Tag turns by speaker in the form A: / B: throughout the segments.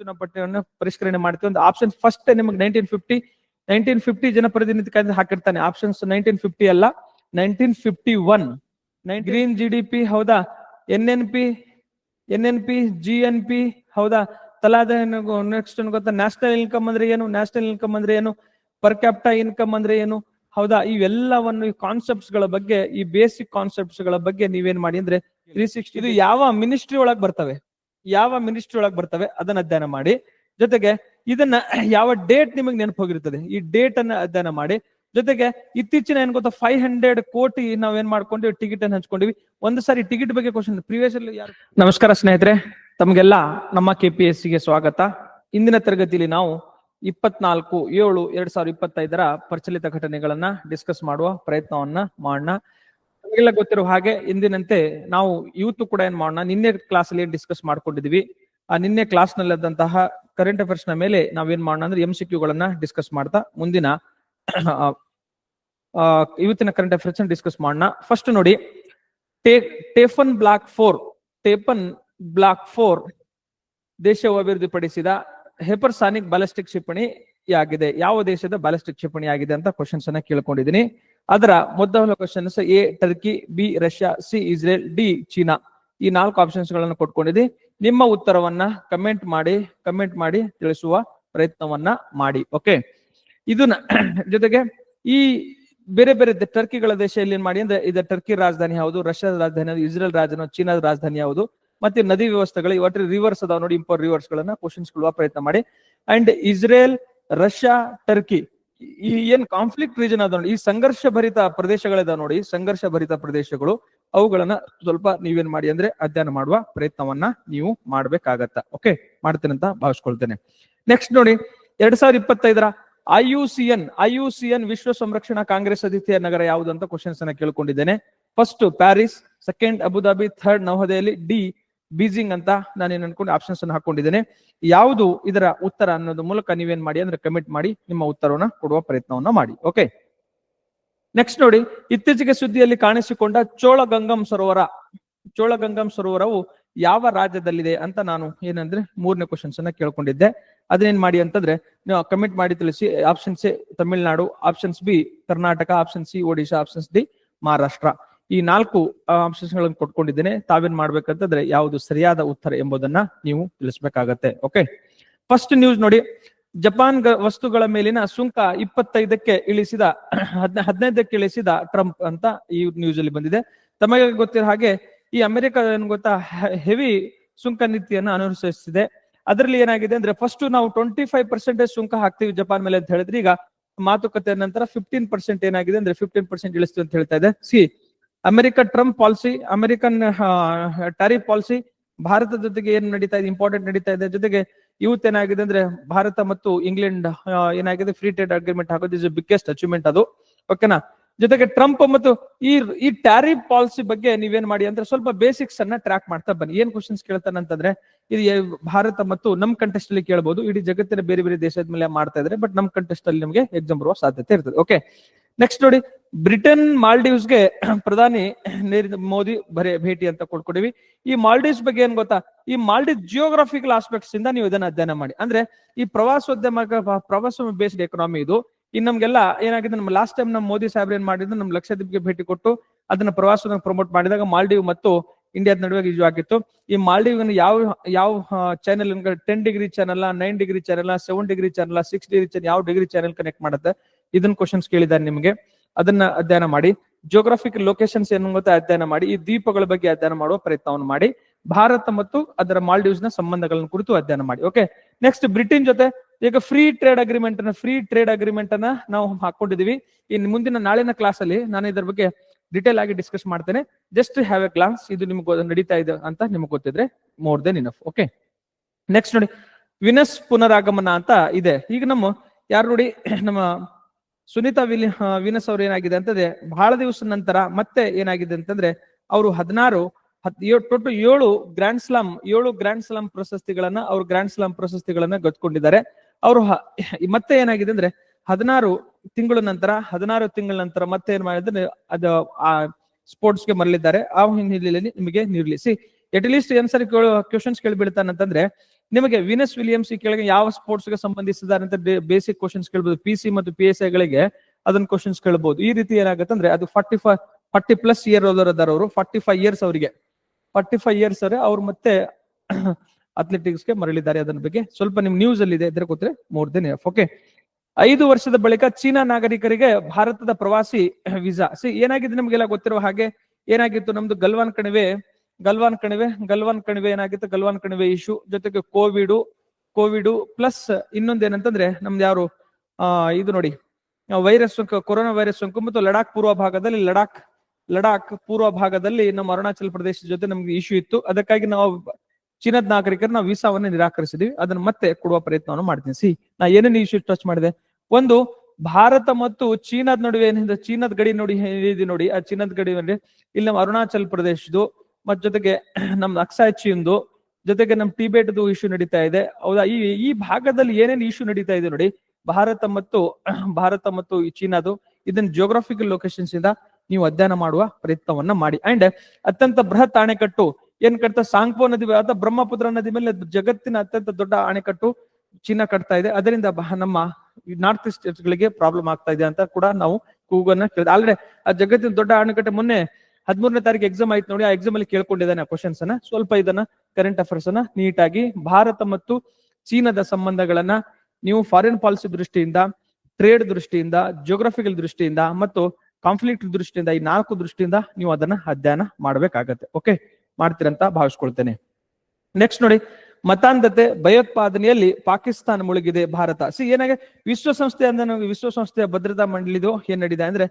A: ಚುನಾವಣಾ ಪಟ್ಟಿಯನ್ನು ಪರಿಷ್ಕರಣೆ ಮಾಡ್ತೀವಿ. ಒಂದು ಆಪ್ಷನ್ ಫಸ್ಟ್ ನಿಮಗೆ ನೈನ್ಟೀನ್ ಫಿಫ್ಟಿ ನೈನ್ಟೀನ್ ಫಿಫ್ಟಿ ಜನಪ್ರತಿನಿಧಿ ಕಾಯ್ದೆ ಹಾಕಿರ್ತಾನೆ. ಆಪ್ಷನ್ಸ್ ನೈನ್ಟೀನ್ ಫಿಫ್ಟಿ ಅಲ್ಲ nineteen fifty one green G D P ಹೌದಾ? N N P N N P G N P ಹೌದಾ? ತಲಾದ ನೆಕ್ಸ್ಟ್ ಗೊತ್ತಾ? ನ್ಯಾಷನಲ್ ಇನ್ಕಮ್ ಅಂದ್ರೆ ಏನು? ನ್ಯಾಷನಲ್ ಇನ್ಕಮ್ ಅಂದ್ರೆ ಏನು? ಪರ್ ಕ್ಯಾಪ್ಟಾ ಇನ್ಕಮ್ ಅಂದ್ರೆ ಏನು? ಹೌದಾ? ಇವೆಲ್ಲವನ್ನು ಈ ಕಾನ್ಸೆಪ್ಟ್ಸ್ಗಳ ಬಗ್ಗೆ, ಈ ಬೇಸಿಕ್ ಕಾನ್ಸೆಪ್ಟ್ಸ್ಗಳ ಬಗ್ಗೆ ನೀವೇನ್ ಮಾಡಿ ಅಂದ್ರೆ ತ್ರೀ ಸಿಕ್ಸ್ಟಿ ಇದು ಯಾವ ಮಿನಿಸ್ಟ್ರಿ ಒಳಗೆ ಬರ್ತವೆ? ಯಾವ ಮಿನಿಸ್ಟ್ರಿ ಒಳಗೆ ಬರ್ತವೆ ಅದನ್ನ ಅಧ್ಯಯನ ಮಾಡಿ. ಜೊತೆಗೆ ಇದನ್ನ ಯಾವ ಡೇಟ್ ನಿಮಗೆ ನೆನಪು ಹೋಗಿರ್ತದೆ, ಈ ಡೇಟ್ ಅನ್ನ ಅಧ್ಯಯನ ಮಾಡಿ. ಜೊತೆಗೆ ಇತ್ತೀಚಿನ ಏನ್ ಗೊತ್ತಾ ಫೈವ್ ಹಂಡ್ರೆಡ್ ಕೋಟಿ ನಾವ್ ಏನ್ ಮಾಡ್ಕೊಂಡಿವಿ ಟಿಕೆಟ್ ಅನ್ನು ಹಂಚ್ಕೊಂಡಿವಿ. ಒಂದು ಸಾರಿ ಟಿಕೆಟ್ ಬಗ್ಗೆ ಕ್ವಶನ್ ಪ್ರಿವಿಯಸ್ ಅಲ್ಲಿ ಯಾರು ನಮಸ್ಕಾರ ಸ್ನೇಹಿತರೆ, ತಮಗೆಲ್ಲ ನಮ್ಮ ಕೆ ಪಿ ಎಸ್ ಸಿಗೆ ಸ್ವಾಗತ. ಇಂದಿನ ತರಗತಿಯಲ್ಲಿ ನಾವು ಇಪ್ಪತ್ನಾಲ್ಕು, ಏಳು, ಎರಡ್ ಸಾವಿರದ ಇಪ್ಪತ್ತೈದರ ಪ್ರಚಲಿತ ಘಟನೆಗಳನ್ನ ಡಿಸ್ಕಸ್ ಮಾಡುವ ಪ್ರಯತ್ನವನ್ನ ಮಾಡೋಣ ನಮಗೆಲ್ಲ ಗೊತ್ತಿರೋ ಹಾಗೆ ಇಂದಿನಂತೆ ನಾವು ಇವತ್ತು ಕೂಡ ಏನ್ ಮಾಡೋಣ, ನಿನ್ನೆ ಕ್ಲಾಸ್ ಅಲ್ಲಿ ಡಿಸ್ಕಸ್ ಮಾಡ್ಕೊಂಡಿದ್ವಿ, ಆ ನಿನ್ನೆ ಕ್ಲಾಸ್ ನಲ್ಲಿದ್ದಂತಹ ಕರೆಂಟ್ ಅಫೇರ್ಸ್ನ ಮೇಲೆ ನಾವೇನ್ ಮಾಡೋಣ ಅಂದ್ರೆ ಎಂ ಸಿ ಗಳನ್ನ ಡಿಸ್ಕಸ್ ಮಾಡ್ತಾ ಮುಂದಿನ ಇವತ್ತಿನ ಕರೆಂಟ್ ಅಫೇರ್ಸ್ ಡಿಸ್ಕಸ್ ಮಾಡೋಣ. ಫಸ್ಟ್ ನೋಡಿ Tayfun block four Tayfun block four ದೇಶವು ಅಭಿವೃದ್ಧಿಪಡಿಸಿದ ಹೆಪರ್ಸಾನಿಕ್ ಬ್ಯಾಲಿಸ್ಟಿಕ್ ಕ್ಷಿಪಣಿ ಆಗಿದೆ ಯಾವ ದೇಶದ ಬ್ಯಾಲಿಸ್ಟಿಕ್ ಕ್ಷಿಪಣಿ ಆಗಿದೆ ಅಂತ ಕ್ವಶನ್ಸ್ ಅನ್ನ ಕೇಳ್ಕೊಂಡಿದ್ದೀನಿ ಅದರ ಮೊದಲ questions A, Turkey, B, Russia, C, Israel, D, China ಈ ನಾಲ್ಕು ಆಪ್ಷನ್ಸ್ಗಳನ್ನು ಕೊಟ್ಕೊಂಡಿದೆ. ನಿಮ್ಮ ಉತ್ತರವನ್ನ ಕಮೆಂಟ್ ಮಾಡಿ ಕಮೆಂಟ್ ಮಾಡಿ ತಿಳಿಸುವ ಪ್ರಯತ್ನವನ್ನ ಮಾಡಿ ಓಕೆ ಇದನ್ನ ಜೊತೆಗೆ ಈ ಬೇರೆ ಬೇರೆ ಟರ್ಕಿಗಳ ದೇಶ ಇಲ್ಲಿ ಏನ್ ಮಾಡಿ ಅಂದ್ರೆ ಇದು ಟರ್ಕಿ ರಾಜಧಾನಿ ಯಾವುದು, ರಷ್ಯಾದ ರಾಜಧಾನಿ ಯಾವುದು, ಇಸ್ರೇಲ್ ರಾಜಧಾನಿ ಚೀನಾದ ರಾಜಧಾನಿ ಯಾವುದು, ಮತ್ತೆ ನದಿ ವ್ಯವಸ್ಥೆಗಳು ಇವತ್ತು ರಿವರ್ಸ್ ಅದಾವ ನೋಡಿ ಇಂಪೋರ್ ರಿವರ್ಸ್ ಗಳನ್ನ ಕ್ವಶನ್ಸ್ ಪ್ರಯತ್ನ ಮಾಡಿ. ಅಂಡ್ ಇಸ್ರೇಲ್, ರಷ್ಯಾ, ಟರ್ಕಿ ಈ ಏನ್ ಕಾನ್ಫ್ಲಿಕ್ಟ್ ರೀಜನ್ ಅದ ನೋಡಿ, ಈ ಸಂಘರ್ಷ ಭರಿತ ಪ್ರದೇಶಗಳಿದಾವ ನೋಡಿ ಸಂಘರ್ಷ ಭರಿತ ಪ್ರದೇಶಗಳು, ಅವುಗಳನ್ನ ಸ್ವಲ್ಪ ನೀವೇನ್ ಮಾಡಿ ಅಂದ್ರೆ ಅಧ್ಯಯನ ಮಾಡುವ ಪ್ರಯತ್ನವನ್ನ ನೀವು ಮಾಡ್ಬೇಕಾಗತ್ತ. ಓಕೆ ಮಾಡ್ತೇನೆ ಅಂತ ಭಾವಿಸ್ಕೊಳ್ತೇನೆ. ನೆಕ್ಸ್ಟ್ ನೋಡಿ, ಎರಡ್ ಸಾವಿರದ ಇಪ್ಪತ್ತೈದರ I U C N I U C N ವಿಶ್ವ ಸಂರಕ್ಷಣಾ ಕಾಂಗ್ರೆಸ್ ಅತಿಥಿಯ ನಗರ ಯಾವುದು ಅಂತ ಕ್ವಶನ್ಸ್ ಅನ್ನ ಕೇಳ್ಕೊಂಡಿದ್ದೇನೆ. First Paris second Abu Dhabi third New Delhi D Beijing ಅಂತ ನಾನು ಏನ್ ಅನ್ಕೊಂಡು ಆಪ್ಷನ್ಸ್ ಅನ್ನು ಹಾಕೊಂಡಿದ್ದೇನೆ. ಯಾವುದು ಇದರ ಉತ್ತರ ಅನ್ನೋದು ಮೂಲಕ ನೀವೇನ್ ಮಾಡಿ ಅಂದ್ರೆ ಕಮೆಂಟ್ ಮಾಡಿ ನಿಮ್ಮ ಉತ್ತರವನ್ನ ಕೊಡುವ ಪ್ರಯತ್ನವನ್ನ ಮಾಡಿ ಓಕೆ ನೆಕ್ಸ್ಟ್ ನೋಡಿ, ಇತ್ತೀಚೆಗೆ ಸುದ್ದಿಯಲ್ಲಿ ಕಾಣಿಸಿಕೊಂಡ ಚೋಳಗಂಗಂ ಸರೋವರ. ಚೋಳಗಂಗಂ ಸರೋವರವು ಯಾವ ರಾಜ್ಯದಲ್ಲಿದೆ ಅಂತ ನಾನು ಏನಂದ್ರೆ ಮೂರನೇ ಕ್ವಶನ್ಸ್ ಅನ್ನ ಕೇಳ್ಕೊಂಡಿದ್ದೆ. ಅದನ್ನೇನ್ ಮಾಡಿ ಅಂತಂದ್ರೆ, ನೀವು ಕಮೆಂಟ್ ಮಾಡಿ ತಿಳಿಸಿ options A Tamil Nadu options B Karnataka option C Odisha options D Maharashtra. ಈ ನಾಲ್ಕು ಆಪ್ಷನ್ಸ್ಗಳನ್ನು ಕೊಟ್ಕೊಂಡಿದ್ದೇನೆ. ತಾವೇನ್ ಮಾಡ್ಬೇಕಂತಂದ್ರೆ ಯಾವುದು ಸರಿಯಾದ ಉತ್ತರ ಎಂಬುದನ್ನ ನೀವು ತಿಳಿಸ್ಬೇಕಾಗತ್ತೆ. ಓಕೆ ಫಸ್ಟ್ ನ್ಯೂಸ್ ನೋಡಿ. ಜಪಾನ್ ವಸ್ತುಗಳ ಮೇಲಿನ ಸುಂಕ ಇಪ್ಪತ್ತೈದಕ್ಕೆ ಇಳಿಸಿದ, ಹದ್ನ, ಹದಿನೈದಕ್ಕೆ ಇಳಿಸಿದ ಟ್ರಂಪ್ ಅಂತ ಈ ನ್ಯೂಸ್ ಅಲ್ಲಿ ಬಂದಿದೆ. ತಮಗೆ ಗೊತ್ತಿರೋ ಹಾಗೆ ಈ ಅಮೆರಿಕ ಏನ್ ಗೊತ್ತಾ ಹೆವಿ ಸುಂಕ ನೀತಿಯನ್ನ ಅನುಸರಿಸಿದೆ ಅದರಲ್ಲಿ ಏನಾಗಿದೆ ಅಂದ್ರೆ ಫಸ್ಟ್ ನಾವು ಟ್ವೆಂಟಿ ಫೈವ್ ಪರ್ಸೆಂಟೇಜ್ ಸುಂಕ ಹಾಕ್ತೀವಿ ಜಪಾನ್ ಮೇಲೆ ಅಂತ ಹೇಳಿದ್ರೆ ಈಗ ಮಾತುಕತೆ ನಂತರ ಫಿಫ್ಟೀನ್ ಪರ್ಸೆಂಟ್ ಏನಾಗಿದೆ ಅಂದ್ರೆ ಫಿಫ್ಟೀನ್ ಪರ್ಸೆಂಟ್ ಇಳಿಸ್ತೀವಿ ಅಂತ ಹೇಳ್ತಾ ಇದೆ. See America Trump policy, American tariff policy, ಭಾರತದ ಜೊತೆಗೆ ಏನ್ ನಡೀತಾ ಇದೆ ಇಂಪಾರ್ಟೆಂಟ್ ನಡೀತಾ ಇದೆ, ಜೊತೆಗೆ ಏನಾಗಿದೆ ಅಂದ್ರೆ ಭಾರತ ಮತ್ತು ಇಂಗ್ಲೆಂಡ್ ಏನಾಗಿದೆ ಫ್ರೀ ಟ್ರೇಡ್ ಅಗ್ರಿಮೆಂಟ್ ಆಗೋದು ಇಸ್ ಬಿಗ್ಗೆಸ್ಟ್ ಅಚೀವ್ಮೆಂಟ್ ಅದು. ಓಕೆನಾ ಜೊತೆಗೆ ಟ್ರಂಪ್ ಮತ್ತು ಈ ಈ ಟ್ಯಾರಿಫ್ ಪಾಲಿಸಿ ಬಗ್ಗೆ ನೀವೇನ್ ಮಾಡಿ ಅಂದ್ರೆ ಸ್ವಲ್ಪ ಬೇಸಿಕ್ಸ್ ಅನ್ನ ಟ್ರ್ಯಾಕ್ ಮಾಡ್ತಾ ಬನ್ನಿ. ಏನ್ ಕ್ವಶನ್ಸ್ ಕೇಳ್ತಾನಂತಂದ್ರೆ ಇದು ಭಾರತ ಮತ್ತು ನಮ್ ಕಂಟೆಸ್ಟ್ ಅಲ್ಲಿ ಕೇಳಬಹುದು ಇಡೀ ಜಗತ್ತಿನ ಬೇರೆ ಬೇರೆ ದೇಶದ ಮೇಲೆ ಮಾಡ್ತಾ ಇದ್ರೆ ಬಟ್ ನಮ್ ಕಂಟೆಸ್ಟ್ ಅಲ್ಲಿ ನಿಮಗೆ ಎಕ್ಸಾಮ್ ಬರುವ ಸಾಧ್ಯತೆ ಇರ್ತದೆ. ಓಕೆ ನೆಕ್ಸ್ಟ್ ನೋಡಿ ಬ್ರಿಟನ್ ಮಾಲ್ಡೀವ್ಸ್ಗೆ ಪ್ರಧಾನಿ ನರೇಂದ್ರ ಮೋದಿ ಬರೇ ಭೇಟಿ ಅಂತ ಕೊಡ್ಕೊಡಿವಿ ಈ ಮಾಲ್ಡೀವ್ಸ್ ಬಗ್ಗೆ ಏನ್ ಗೊತ್ತಾ? ಈ ಮಾಲ್ಡೀವ್ ಜಿಯೋಗ್ರಫಿಕಲ್ ಆಸ್ಪೆಕ್ಟ್ಸ್ ಇಂದ ನೀವು ಇದನ್ನ ಅಧ್ಯಯನ ಮಾಡಿ. ಅಂದ್ರೆ ಈ ಪ್ರವಾಸೋದ್ಯಮ ಪ್ರವಾಸೋದ್ಯಮ ಬೇಸ್ಡ್ ಎಕನಾಮಿ ಇದು. ಇನ್ ನಮ್ಗೆಲ್ಲ ಏನಾಗಿದೆ ನಮ್ಮ ಲಾಸ್ಟ್ ಟೈಮ್ ನಮ್ಮ ಮೋದಿ ಸಾಹೇಬ್ರು ಏನ್ ಮಾಡಿದ್ರು, ನಮ್ ಲಕ್ಷದ್ವೀಪ್ಗೆ ಭೇಟಿ ಕೊಟ್ಟು ಅದನ್ನ ಪ್ರವಾಸೋದ್ಯಮ ಪ್ರಮೋಟ್ ಮಾಡಿದಾಗ ಮಾಲ್ಡೀವ್ ಮತ್ತು ಇಂಡಿಯಾದ ನಡುವೆ ಇದು ಆಗಿತ್ತು. ಈ ಮಾಲ್ಡೀವ್ ಯಾವ ಯಾವ channel ten degree channel nine degree channel seven degree channel six degree channel ಯಾವ ಡಿಗ್ರಿ ಚಾನಲ್ ಕನೆಕ್ಟ್ ಮಾಡುತ್ತೆ? ಇದನ್ನ ಕ್ವಶನ್ಸ್ ಕೇಳಿದ್ದಾರೆ ನಿಮಗೆ. ಅದನ್ನ ಅಧ್ಯಯನ ಮಾಡಿ. ಜೋಗ್ರಾಫಿಕ್ ಲೊಕೇಶನ್ಸ್ ಏನು ಗೊತ್ತಾ? ಅಧ್ಯಯನ ಮಾಡಿ. ಈ ದ್ವೀಪಗಳ ಬಗ್ಗೆ ಅಧ್ಯಯನ ಮಾಡುವ ಪ್ರಯತ್ನವನ್ನು ಮಾಡಿ. ಭಾರತ ಮತ್ತು ಅದರ ಮಾಲ್ಡೀವ್ಸ್ನ ಸಂಬಂಧಗಳನ್ನು ಕುರಿತು ಅಧ್ಯಯನ ಮಾಡಿ. ಓಕೆ ನೆಕ್ಸ್ಟ್ ಬ್ರಿಟನ್ ಜೊತೆ ಈಗ ಫ್ರೀ ಟ್ರೇಡ್ ಅಗ್ರಿಮೆಂಟ್ ಅನ್ನ ಫ್ರೀ ಟ್ರೇಡ್ ಅಗ್ರಿಮೆಂಟ್ ಅನ್ನ ನಾವು ಹಾಕೊಂಡಿದೀವಿ. ಇನ್ ಮುಂದಿನ ನಾಳಿನ ಕ್ಲಾಸ್ ಅಲ್ಲಿ ನಾನು ಇದರ ಬಗ್ಗೆ ಡಿಟೇಲ್ ಆಗಿ ಡಿಸ್ಕಸ್ ಮಾಡ್ತೇನೆ. ಜಸ್ಟ್ ಹ್ಯಾವ್ ಎ ಗ್ಲಾನ್ಸ್ ಇದು ನಿಮ್ಗೆ ನಡೀತಾ ಇದೆ ಅಂತ ನಿಮ್ಗೆ ಗೊತ್ತಿದ್ರೆ more than enough okay next ನೋಡಿ. ವಿನಸ್ ಪುನರಾಗಮನ ಅಂತ ಇದೆ. ಈಗ ನಮ್ಮ, ಯಾರು ನೋಡಿ? ನಮ್ಮ ಸುನೀತಾ ವಿಲಿ ವೀನಸ್ ಅವ್ರು ಏನಾಗಿದೆ ಅಂತಂದ್ರೆ, ಬಹಳ ದಿವಸ ನಂತರ ಮತ್ತೆ ಏನಾಗಿದೆ ಅಂತಂದ್ರೆ, ಅವರು ಹದಿನಾರು ಹತ್ ಟೋಟಲ್ ಏಳು ಗ್ರ್ಯಾಂಡ್ ಸ್ಲಾಮ್ ಏಳು ಗ್ರ್ಯಾಂಡ್ ಸ್ಲಾಮ್ ಪ್ರಶಸ್ತಿಗಳನ್ನ ಅವ್ರು ಗ್ರ್ಯಾಂಡ್ ಸ್ಲಾಮ್ ಪ್ರಶಸ್ತಿಗಳನ್ನ ಗೆದ್ಕೊಂಡಿದ್ದಾರೆ. ಅವರು ಮತ್ತೆ ಏನಾಗಿದೆ ಅಂದ್ರೆ, ಹದಿನಾರು ತಿಂಗಳ ನಂತರ, ಹದಿನಾರು ತಿಂಗಳ ನಂತರ ಮತ್ತೆ ಏನ್ ಮಾಡಿದ್ರೆ ಅದು, ಆ ಸ್ಪೋರ್ಟ್ಸ್ಗೆ ಮರಳಿದ್ದಾರೆ. ಆ ಹಿನ್ನೆಲೆಯಲ್ಲಿ ನಿಮಗೆ ನಿರ್ಲಿಸಿ ಎಟ್ ಲೀಸ್ಟ್ ಏನ್ ಸರಿ ಕ್ವಶನ್ಸ್ ಕೇಳಿ ಬೀಳ್ತಾನಂತಂದ್ರೆ ನಿಮಗೆ ವಿನಸ್ ವಿಲಿಯಮ್ಸ್ ಈ ಕೆಳಗೆ ಯಾವ ಸ್ಪೋರ್ಟ್ಸ್ಗೆ ಸಂಬಂಧಿಸಿದ್ದಾರೆ ಅಂತ ಬೇಸಿಕ್ ಕ್ವಶನ್ಸ್ ಕೇಳ್ಬೋದು. ಪಿ ಸಿ ಮತ್ತು ಪಿ ಎಸ್ ಗಳಿಗೆ ಅದನ್ನ ಕ್ವಶನ್ಸ್ ಕೇಳಬಹುದು ಈ ರೀತಿ ಏನಾಗುತ್ತೆ ಅಂದ್ರೆ ಅದು forty five forty plus year ಓದೋರಿದ್ದಾರೆ ಅವರು. ಫಾರ್ಟಿ ಫೈವ್ ಇಯರ್ಸ್ ಅವರಿಗೆ. ಫಾರ್ಟಿ ಫೈವ್ ಇಯರ್ಸ್ ಅವರೇ, ಅವ್ರು ಮತ್ತೆ ಅಥ್ಲೆಟಿಕ್ಸ್ಗೆ ಮರಳಿದ್ದಾರೆ ಅದನ್ನ ಬಗ್ಗೆ. ಸ್ವಲ್ಪ ನಿಮ್ ನ್ಯೂಸ್ ಅಲ್ಲಿ ಇದೆ ಇದ್ರೆ ದೆನ್ ಎಫ್ ಓಕೆ ಐದು ವರ್ಷದ ಬಳಿಕ ಚೀನಾ ನಾಗರಿಕರಿಗೆ ಭಾರತದ ಪ್ರವಾಸಿ ವೀಸಾ ಸಿ ಏನಾಗಿದೆ ನಿಮ್ಗೆಲ್ಲ ಗೊತ್ತಿರುವ ಹಾಗೆ? ಏನಾಗಿತ್ತು? ನಮ್ದು ಗಲ್ವಾನ್ ಕಣಿವೆ ಗಲ್ವಾನ್ ಕಣಿವೆ ಗಲ್ವಾನ್ ಕಣಿವೆ ಏನಾಗಿತ್ತು? ಗಲ್ವಾನ್ ಕಣಿವೆ ಇಶ್ಯೂ ಜೊತೆಗೆ ಕೋವಿಡ್ ಕೋವಿಡ್ ಪ್ಲಸ್ ಇನ್ನೊಂದೇನಂತಂದ್ರೆ ನಮ್ದು ಯಾರು? ಆ, ಇದು ನೋಡಿ. ವೈರಸ್ ಸೋಂಕು, ಕೊರೋನಾ ವೈರಸ್ ಸೋಂಕು ಮತ್ತು ಲಡಾಖ್ ಪೂರ್ವ ಭಾಗದಲ್ಲಿ ಲಡಾಖ್ ಲಡಾಖ್ ಪೂರ್ವ ಭಾಗದಲ್ಲಿ ನಮ್ಮ ಅರುಣಾಚಲ ಪ್ರದೇಶ ಜೊತೆ ನಮ್ಗೆ ಇಶ್ಯೂ ಇತ್ತು. ಅದಕ್ಕಾಗಿ ನಾವು ಚೀನಾದ ನಾಗರಿಕರು ನಾವು ವೀಸಾವನ್ನ ನಿರಾಕರಿಸಿದೀವಿ. ಅದನ್ನ ಮತ್ತೆ ಕೊಡುವ ಪ್ರಯತ್ನವನ್ನು ಮಾಡ್ತೀನಿ. ಸಿ, ನಾ ಏನೇನು ಇಶ್ಯೂ ಟಚ್ ಮಾಡಿದೆ? ಒಂದು, ಭಾರತ ಮತ್ತು ಚೀನಾದ ನಡುವೆ ಏನಿದೆ? ಚೀನಾದ ಗಡಿ ನೋಡಿ, ಏನಿದೆ ನೋಡಿ? ಆ ಚೀನಾದ ಗಡಿ ಇಲ್ಲಿ ನಮ್ಮ ಅರುಣಾಚಲ ಪ್ರದೇಶದ್ದು ಮತ್ ಜೊತೆಗೆ ನಮ್ ಅಕ್ಸಾಯ್ ಚೀನ್ದು ಜೊತೆಗೆ ನಮ್ ಟಿಬೇಟ್ದು ಇಶ್ಯೂ ನಡೀತಾ ಇದೆ. ಹೌದಾ? ಈ ಈ ಭಾಗದಲ್ಲಿ ಏನೇನು ಇಶ್ಯೂ ನಡೀತಾ ಇದೆ ನೋಡಿ. ಭಾರತ ಮತ್ತು ಭಾರತ ಮತ್ತು ಈ ಚೀನಾದು ಇದನ್ನ ಜಿಯೋಗ್ರಾಫಿಕಲ್ ಲೊಕೇಶನ್ಸ್ ಇಂದ ನೀವು ಅಧ್ಯಯನ ಮಾಡುವ ಪ್ರಯತ್ನವನ್ನ ಮಾಡಿ. ಅಂಡ್ ಅತ್ಯಂತ ಬೃಹತ್ ಅಣೆಕಟ್ಟು ಏನ್ ಕಟ್ತಾ? ಸಾಂಗ್ಪೋ ನದಿ, ಅಥವಾ ಬ್ರಹ್ಮಪುತ್ರ ನದಿ ಮೇಲೆ ಜಗತ್ತಿನ ಅತ್ಯಂತ ದೊಡ್ಡ ಅಣೆಕಟ್ಟು ಚೀನಾ ಕಟ್ತಾ ಇದೆ. ಅದರಿಂದ ನಮ್ಮ ನಾರ್ತ್ ಈಸ್ಟ್ ಗಳಿಗೆ ಪ್ರಾಬ್ಲಮ್ ಆಗ್ತಾ ಇದೆ ಅಂತ ಕೂಡ ನಾವು ಕೂಗನ್ನ ಕೇಳಿದೆ ಆಲ್ರೆಡಿ ಆ ಜಗತ್ತಿನ ದೊಡ್ಡ ಅಣೆಕಟ್ಟೆ ಮೊನ್ನೆ ಹದಿಮೂರನೇ ತಾರೀಕು ಎಕ್ಸಾಮ್ ಆಯ್ತು ನೋಡಿ, ಆ ಎಕ್ಸಾಮ್ ಅಲ್ಲಿ ಕೇಳ್ಕೊಂಡಿದ್ದಾನೆ ಕ್ವಶನ್ಸ್ ಅನ್ನ. ಸ್ವಲ್ಪ ಇದನ್ನ ಕರೆಂಟ್ ಅಫೇರ್ಸ್ ಅನ್ನ ನೀಟಾಗಿ ಭಾರತ ಮತ್ತು ಚೀನಾದ ಸಂಬಂಧಗಳನ್ನ ನೀವು ಫಾರಿನ್ ಪಾಲಿಸಿ ದೃಷ್ಟಿಯಿಂದ ಟ್ರೇಡ್ ದೃಷ್ಟಿಯಿಂದ ಜಿಯೋಗ್ರಫಿಕಲ್ ದೃಷ್ಟಿಯಿಂದ ಮತ್ತು ಕಾನ್ಫ್ಲಿಕ್ಟ್ ದೃಷ್ಟಿಯಿಂದ, ಈ ನಾಲ್ಕು ದೃಷ್ಟಿಯಿಂದ ನೀವು ಅದನ್ನ ಅಧ್ಯಯನ ಮಾಡಬೇಕಾಗತ್ತೆ. ಓಕೆ ಮಾಡ್ತೀರಂತ ಭಾವಿಸ್ಕೊಳ್ತೇನೆ. ನೆಕ್ಸ್ಟ್ ನೋಡಿ, ಮತಾಂಧತೆ, ಭಯೋತ್ಪಾದನೆಯಲ್ಲಿ ಪಾಕಿಸ್ತಾನ ಮುಳುಗಿದೆ ಭಾರತ. ಸಿ ಏನಾಗೆ ವಿಶ್ವಸಂಸ್ಥೆ ಅಂದ್ರೆ ವಿಶ್ವಸಂಸ್ಥೆಯ ಭದ್ರತಾ ಮಂಡಳಿದು ಏನ್ ನಡೀತಾ ಅಂದ್ರೆ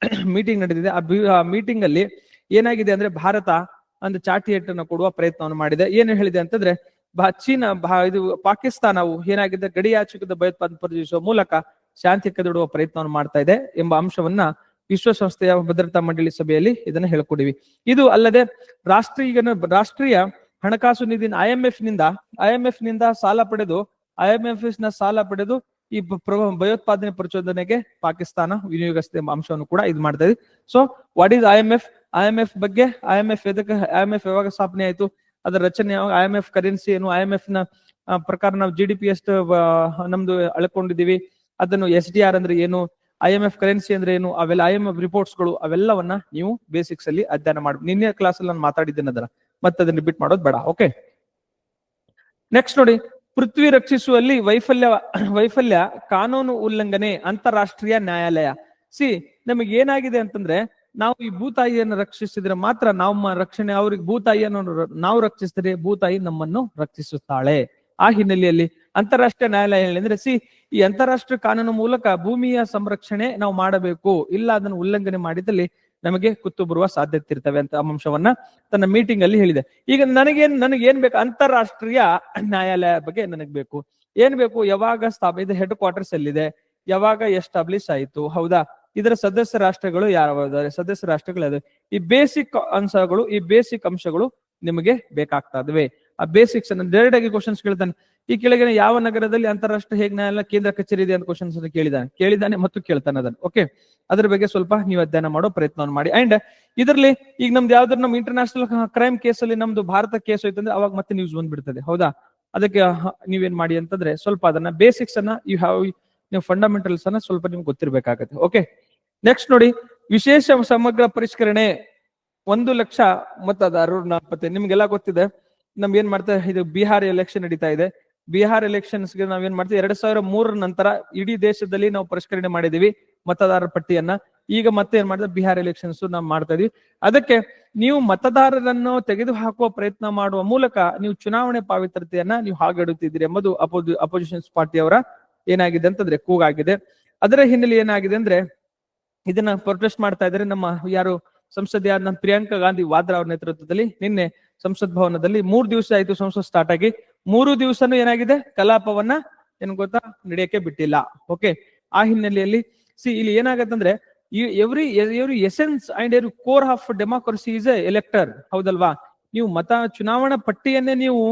A: ಮೀಟಿಂಗ್ ನಡೆದಿದೆ. ಆ ಮೀಟಿಂಗ್ ಅಲ್ಲಿ ಏನಾಗಿದೆ ಅಂದ್ರೆ ಭಾರತ ಒಂದು ಚಾಟಿ ಅನ್ನು ಕೊಡುವ ಪ್ರಯತ್ನವನ್ನು ಮಾಡಿದೆ. ಏನು ಹೇಳಿದೆ ಅಂತಂದ್ರೆ ಚೀನಾ ಇದು ಪಾಕಿಸ್ತಾನವು ಏನಾಗಿದೆ, ಗಡಿಯಾಚಕದ ಭಯೋತ್ಪಾದನೆ ಪರಿಚಯಿಸುವ ಮೂಲಕ ಶಾಂತಿ ಕದಡುವ ಪ್ರಯತ್ನವನ್ನು ಮಾಡ್ತಾ ಇದೆ ಎಂಬ ಅಂಶವನ್ನ ವಿಶ್ವಸಂಸ್ಥೆಯ ಭದ್ರತಾ ಮಂಡಳಿ ಸಭೆಯಲ್ಲಿ ಇದನ್ನ ಹೇಳ್ಕೊಡಿವಿ. ಇದು ಅಲ್ಲದೆ ರಾಷ್ಟ್ರೀಯ ರಾಷ್ಟ್ರೀಯ ಹಣಕಾಸು ನಿಧಿ ಐಎಂಎಫ್ನಿಂದ ಐಎಂಎಫ್ನಿಂದ ಸಾಲ ಪಡೆದು ಐಎಂಎಫ್ನ ಸಾಲ ಪಡೆದು ಈ ಭಯೋತ್ಪಾದನೆ ಪ್ರಚೋದನೆಗೆ ಪಾಕಿಸ್ತಾನ ವಿನಿಯೋಗಿಸಿದೆ ಅಂಶವನ್ನು ಕೂಡ ಇದು ಮಾಡ್ತಾ ಇದೆ. So what is IMF IMF ಬಗ್ಗೆ ಐಎಂಎಫ್ ಎದಕ್ಕೆ ಐಎಂಎಫ್ ಯಾವಾಗ ಸ್ಥಾಪನೆ ಆಯ್ತು? ಅದರ ರಚನೆ ಯಾವಾಗ? ಐಎಂಎಫ್ ಕರೆನ್ಸಿ ಏನು? ಐಎಂಎಫ್ನ ಪ್ರಕಾರ ನಾವು ಜಿ ಡಿ ಪಿ ಎಷ್ಟು ನಮ್ದು ಅಳ್ಕೊಂಡಿದೀವಿ ಅದನ್ನು ಎಸ್ ಡಿ ಆರ್ ಅಂದ್ರೆ ಏನು? ಐ ಎಂ ಎಫ್ ಕರೆನ್ಸಿ ಅಂದ್ರೆ ಏನು? ಅವೆಲ್ಲ ಐ ಎಂ ಎಫ್ ರಿಪೋರ್ಟ್ಸ್ಗಳು, ಅವೆಲ್ಲವನ್ನ ನೀವು ಬೇಸಿಕ್ಸ್ ಅಲ್ಲಿ ಅಧ್ಯಯನ ಮಾಡಿ ನಿನ್ನೆ ಕ್ಲಾಸ್ ಅಲ್ಲಿ ನಾನು ಮಾತಾಡಿದ್ದೇನೆ ಅದರ ಮತ್ತೆ ಅದನ್ನ ರಿಪೀಟ್ ಮಾಡೋದು ಬೇಡ ಓಕೆ ನೆಕ್ಸ್ಟ್ ನೋಡಿ ಪೃಥ್ವಿ ರಕ್ಷಿಸುವಲ್ಲಿ ವೈಫಲ್ಯ ವೈಫಲ್ಯ, ಕಾನೂನು ಉಲ್ಲಂಘನೆ, ಅಂತಾರಾಷ್ಟ್ರೀಯ ನ್ಯಾಯಾಲಯ. ಸಿ, ನಮಗೆ ಏನಾಗಿದೆ ಅಂತಂದ್ರೆ, ನಾವು ಈ ಭೂತಾಯಿಯನ್ನು ರಕ್ಷಿಸಿದ್ರೆ ಮಾತ್ರ ನಾವು ರಕ್ಷಣೆ, ಅವ್ರಿಗೆ ಭೂತಾಯಿಯನ್ನು ನಾವು ರಕ್ಷಿಸಿದ್ರೆ ಭೂತಾಯಿ ನಮ್ಮನ್ನು ರಕ್ಷಿಸುತ್ತಾಳೆ. ಆ ಹಿನ್ನೆಲೆಯಲ್ಲಿ ಅಂತಾರಾಷ್ಟ್ರೀಯ ನ್ಯಾಯಾಲಯ ಹೇಳಿದ್ರೆ ಸಿ, ಈ ಅಂತಾರಾಷ್ಟ್ರೀಯ ಕಾನೂನು ಮೂಲಕ ಭೂಮಿಯ ಸಂರಕ್ಷಣೆ ನಾವು ಮಾಡಬೇಕು. ಇಲ್ಲ ಅದನ್ನು ಉಲ್ಲಂಘನೆ ಮಾಡಿದಲ್ಲಿ ನಮಗೆ ಕುತ್ತು ಬರುವ ಸಾಧ್ಯತೆ ಇರ್ತವೆ ಅಂತ ಅಂಶವನ್ನ ತನ್ನ ಮೀಟಿಂಗ್ ಅಲ್ಲಿ ಹೇಳಿದೆ. ಈಗ ನನಗೇನ್ ನನಗೆ ಏನ್ ಬೇಕು? ಅಂತಾರಾಷ್ಟ್ರೀಯ ನ್ಯಾಯಾಲಯ ಬಗ್ಗೆ ನನಗ್ ಬೇಕು. ಏನ್ ಬೇಕು? ಯಾವಾಗ ಸ್ಥಾಪ, ಇದು ಹೆಡ್ ಕ್ವಾರ್ಟರ್ಸ್ ಎಲ್ಲಿದೆ ಯಾವಾಗ ಎಸ್ಟಾಬ್ಲಿಷ್ ಆಯ್ತು? ಹೌದಾ? ಇದರ ಸದಸ್ಯ ರಾಷ್ಟ್ರಗಳು ಯಾವ್ಯಾವ ಸದಸ್ಯ ರಾಷ್ಟ್ರಗಳು ಈ ಬೇಸಿಕ್ ಅಂಶಗಳು ಈ ಬೇಸಿಕ್ ಅಂಶಗಳು ನಿಮಗೆ ಬೇಕಾಗ್ತದವೆ ಆ ಬೇಸಿಕ್ಸ್ ಅನ್ನ ಡೈರೆಕ್ಟ್ ಆಗಿ ಕ್ವಶನ್ಸ್ ಕೇಳ್ತಾನೆ. ಈ ಕೆಳಗಿನ ಯಾವ ನಗರದಲ್ಲಿ ಅಂತಾರಾಷ್ಟ್ರೀಯ ಹೇಗ್ ನ್ಯಾಯಾಲಯ ಕೇಂದ್ರ ಕಚೇರಿ ಇದೆ ಅಂತ ಕ್ವಶನ್ಸ್ ಅನ್ನು ಕೇಳಿದಾನೆ. ಕೇಳಿದಾನೆ ಮತ್ತು ಕೇಳ್ತಾನೆ ಅದನ್ನು. ಓಕೆ ಅದ್ರ ಬಗ್ಗೆ ಸ್ವಲ್ಪ ನೀವು ಅಧ್ಯಯನ ಮಾಡೋ ಪ್ರಯತ್ನವನ್ನು ಮಾಡಿ. ಅಂಡ್ ಇದರಲ್ಲಿ ಈಗ ನಮ್ದು ಯಾವ್ದಾದ್ರು ನಮ್ ಇಂಟರ್ನ್ಯಾಷನಲ್ ಕ್ರೈಮ್ ಕೇಸ್ ಅಲ್ಲಿ ನಮ್ದು ಭಾರತ ಕೇಸ್ ಹೋಯ್ತಂದ್ರೆ ಅವಾಗ ಮತ್ತೆ ನ್ಯೂಸ್ ಬಂದ್ಬಿಡ್ತದೆ. ಹೌದಾ? ಅದಕ್ಕೆ ನೀವೇನ್ ಮಾಡಿ ಅಂತಂದ್ರೆ ಸ್ವಲ್ಪ ಅದನ್ನ ಬೇಸಿಕ್ಸ್ ಅನ್ನ ಯು ಹ್ಯಾವ್ ನೀವು ಫಂಡಮೆಂಟಲ್ಸ್ ಅನ್ನ ಸ್ವಲ್ಪ ನಿಮ್ಗೆ ಗೊತ್ತಿರ್ಬೇಕಾಗತ್ತೆ. ಓಕೆ ನೆಕ್ಸ್ಟ್ ನೋಡಿ, ವಿಶೇಷ ಸಮಗ್ರ ಪರಿಷ್ಕರಣೆ ಒಂದು ಲಕ್ಷ ಮತದಾರರು ಅರುಣ್ ನಿಮ್ಗೆಲ್ಲ ಗೊತ್ತಿದೆ. ನಮ್ಗೆ ಏನ್ ಮಾಡ್ತಾ, ಇದು ಬಿಹಾರ್ ಎಲೆಕ್ಷನ್ ನಡೀತಾ ಇದೆ. ಬಿಹಾರ್ ಎಲೆಕ್ಷನ್ಸ್ಗೆ ನಾವೇನ್ ಮಾಡ್ತೀವಿ, ಎರಡ್ ಸಾವಿರ ಮೂರರ ನಂತರ ಇಡೀ ದೇಶದಲ್ಲಿ ನಾವು ಪರಿಷ್ಕರಣೆ ಮಾಡಿದೀವಿ ಮತದಾರರ ಪಟ್ಟಿಯನ್ನ. ಈಗ ಮತ್ತೆ ಏನ್ ಮಾಡಿದ್ರೆ ಬಿಹಾರ್ ಎಲೆಕ್ಷನ್ಸ್ ನಾವು ಮಾಡ್ತಾ ಇದೀವಿ. ಅದಕ್ಕೆ ನೀವು ಮತದಾರರನ್ನು ತೆಗೆದು ಹಾಕುವ ಪ್ರಯತ್ನ ಮಾಡುವ ಮೂಲಕ ನೀವು ಚುನಾವಣೆ ಪಾವಿತ್ರತೆಯನ್ನ ನೀವು ಹಾಗೆಡುತ್ತಿದ್ದೀರಿ ಎಂಬುದು ಅಪೋಸಿ ಅಪೋಸಿಷನ್ಸ್ ಪಾರ್ಟಿಯವರ ಏನಾಗಿದೆ ಅಂತಂದ್ರೆ ಕೂಗಾಗಿದೆ. ಅದರ ಹಿನ್ನೆಲೆ ಏನಾಗಿದೆ ಅಂದ್ರೆ, ಇದನ್ನ ಪ್ರೊಟೆಸ್ಟ್ ಮಾಡ್ತಾ ಇದ್ರೆ ನಮ್ಮ ಯಾರು ಸಂಸದೆಯಾದ ನಮ್ಮ ಪ್ರಿಯಾಂಕಾ ಗಾಂಧಿ ವಾದ್ರಾ ಅವರ ನೇತೃತ್ವದಲ್ಲಿ ನಿನ್ನೆ ಸಂಸತ್ ಭವನದಲ್ಲಿ ಮೂರು ದಿವಸ ಆಯ್ತು ಸಂಸತ್ ಸ್ಟಾರ್ಟ್ ಆಗಿ. ಮೂರು ದಿವಸನೂ ಏನಾಗಿದೆ? ಕಲಾಪವನ್ನ ಏನ್ ಗೊತ್ತಾ? ನಡೆಯಕ್ಕೆ ಬಿಟ್ಟಿಲ್ಲ. ಓಕೆ ಆ ಹಿನ್ನೆಲೆಯಲ್ಲಿ ಸಿ ಇಲ್ಲಿ ಏನಾಗತ್ತಂದ್ರೆ every every essence and every core of democracy is a elector ಹೌದಲ್ವಾ? ನೀವು ಮತ ಚುನಾವಣಾ ಪಟ್ಟಿಯನ್ನೇ ನೀವು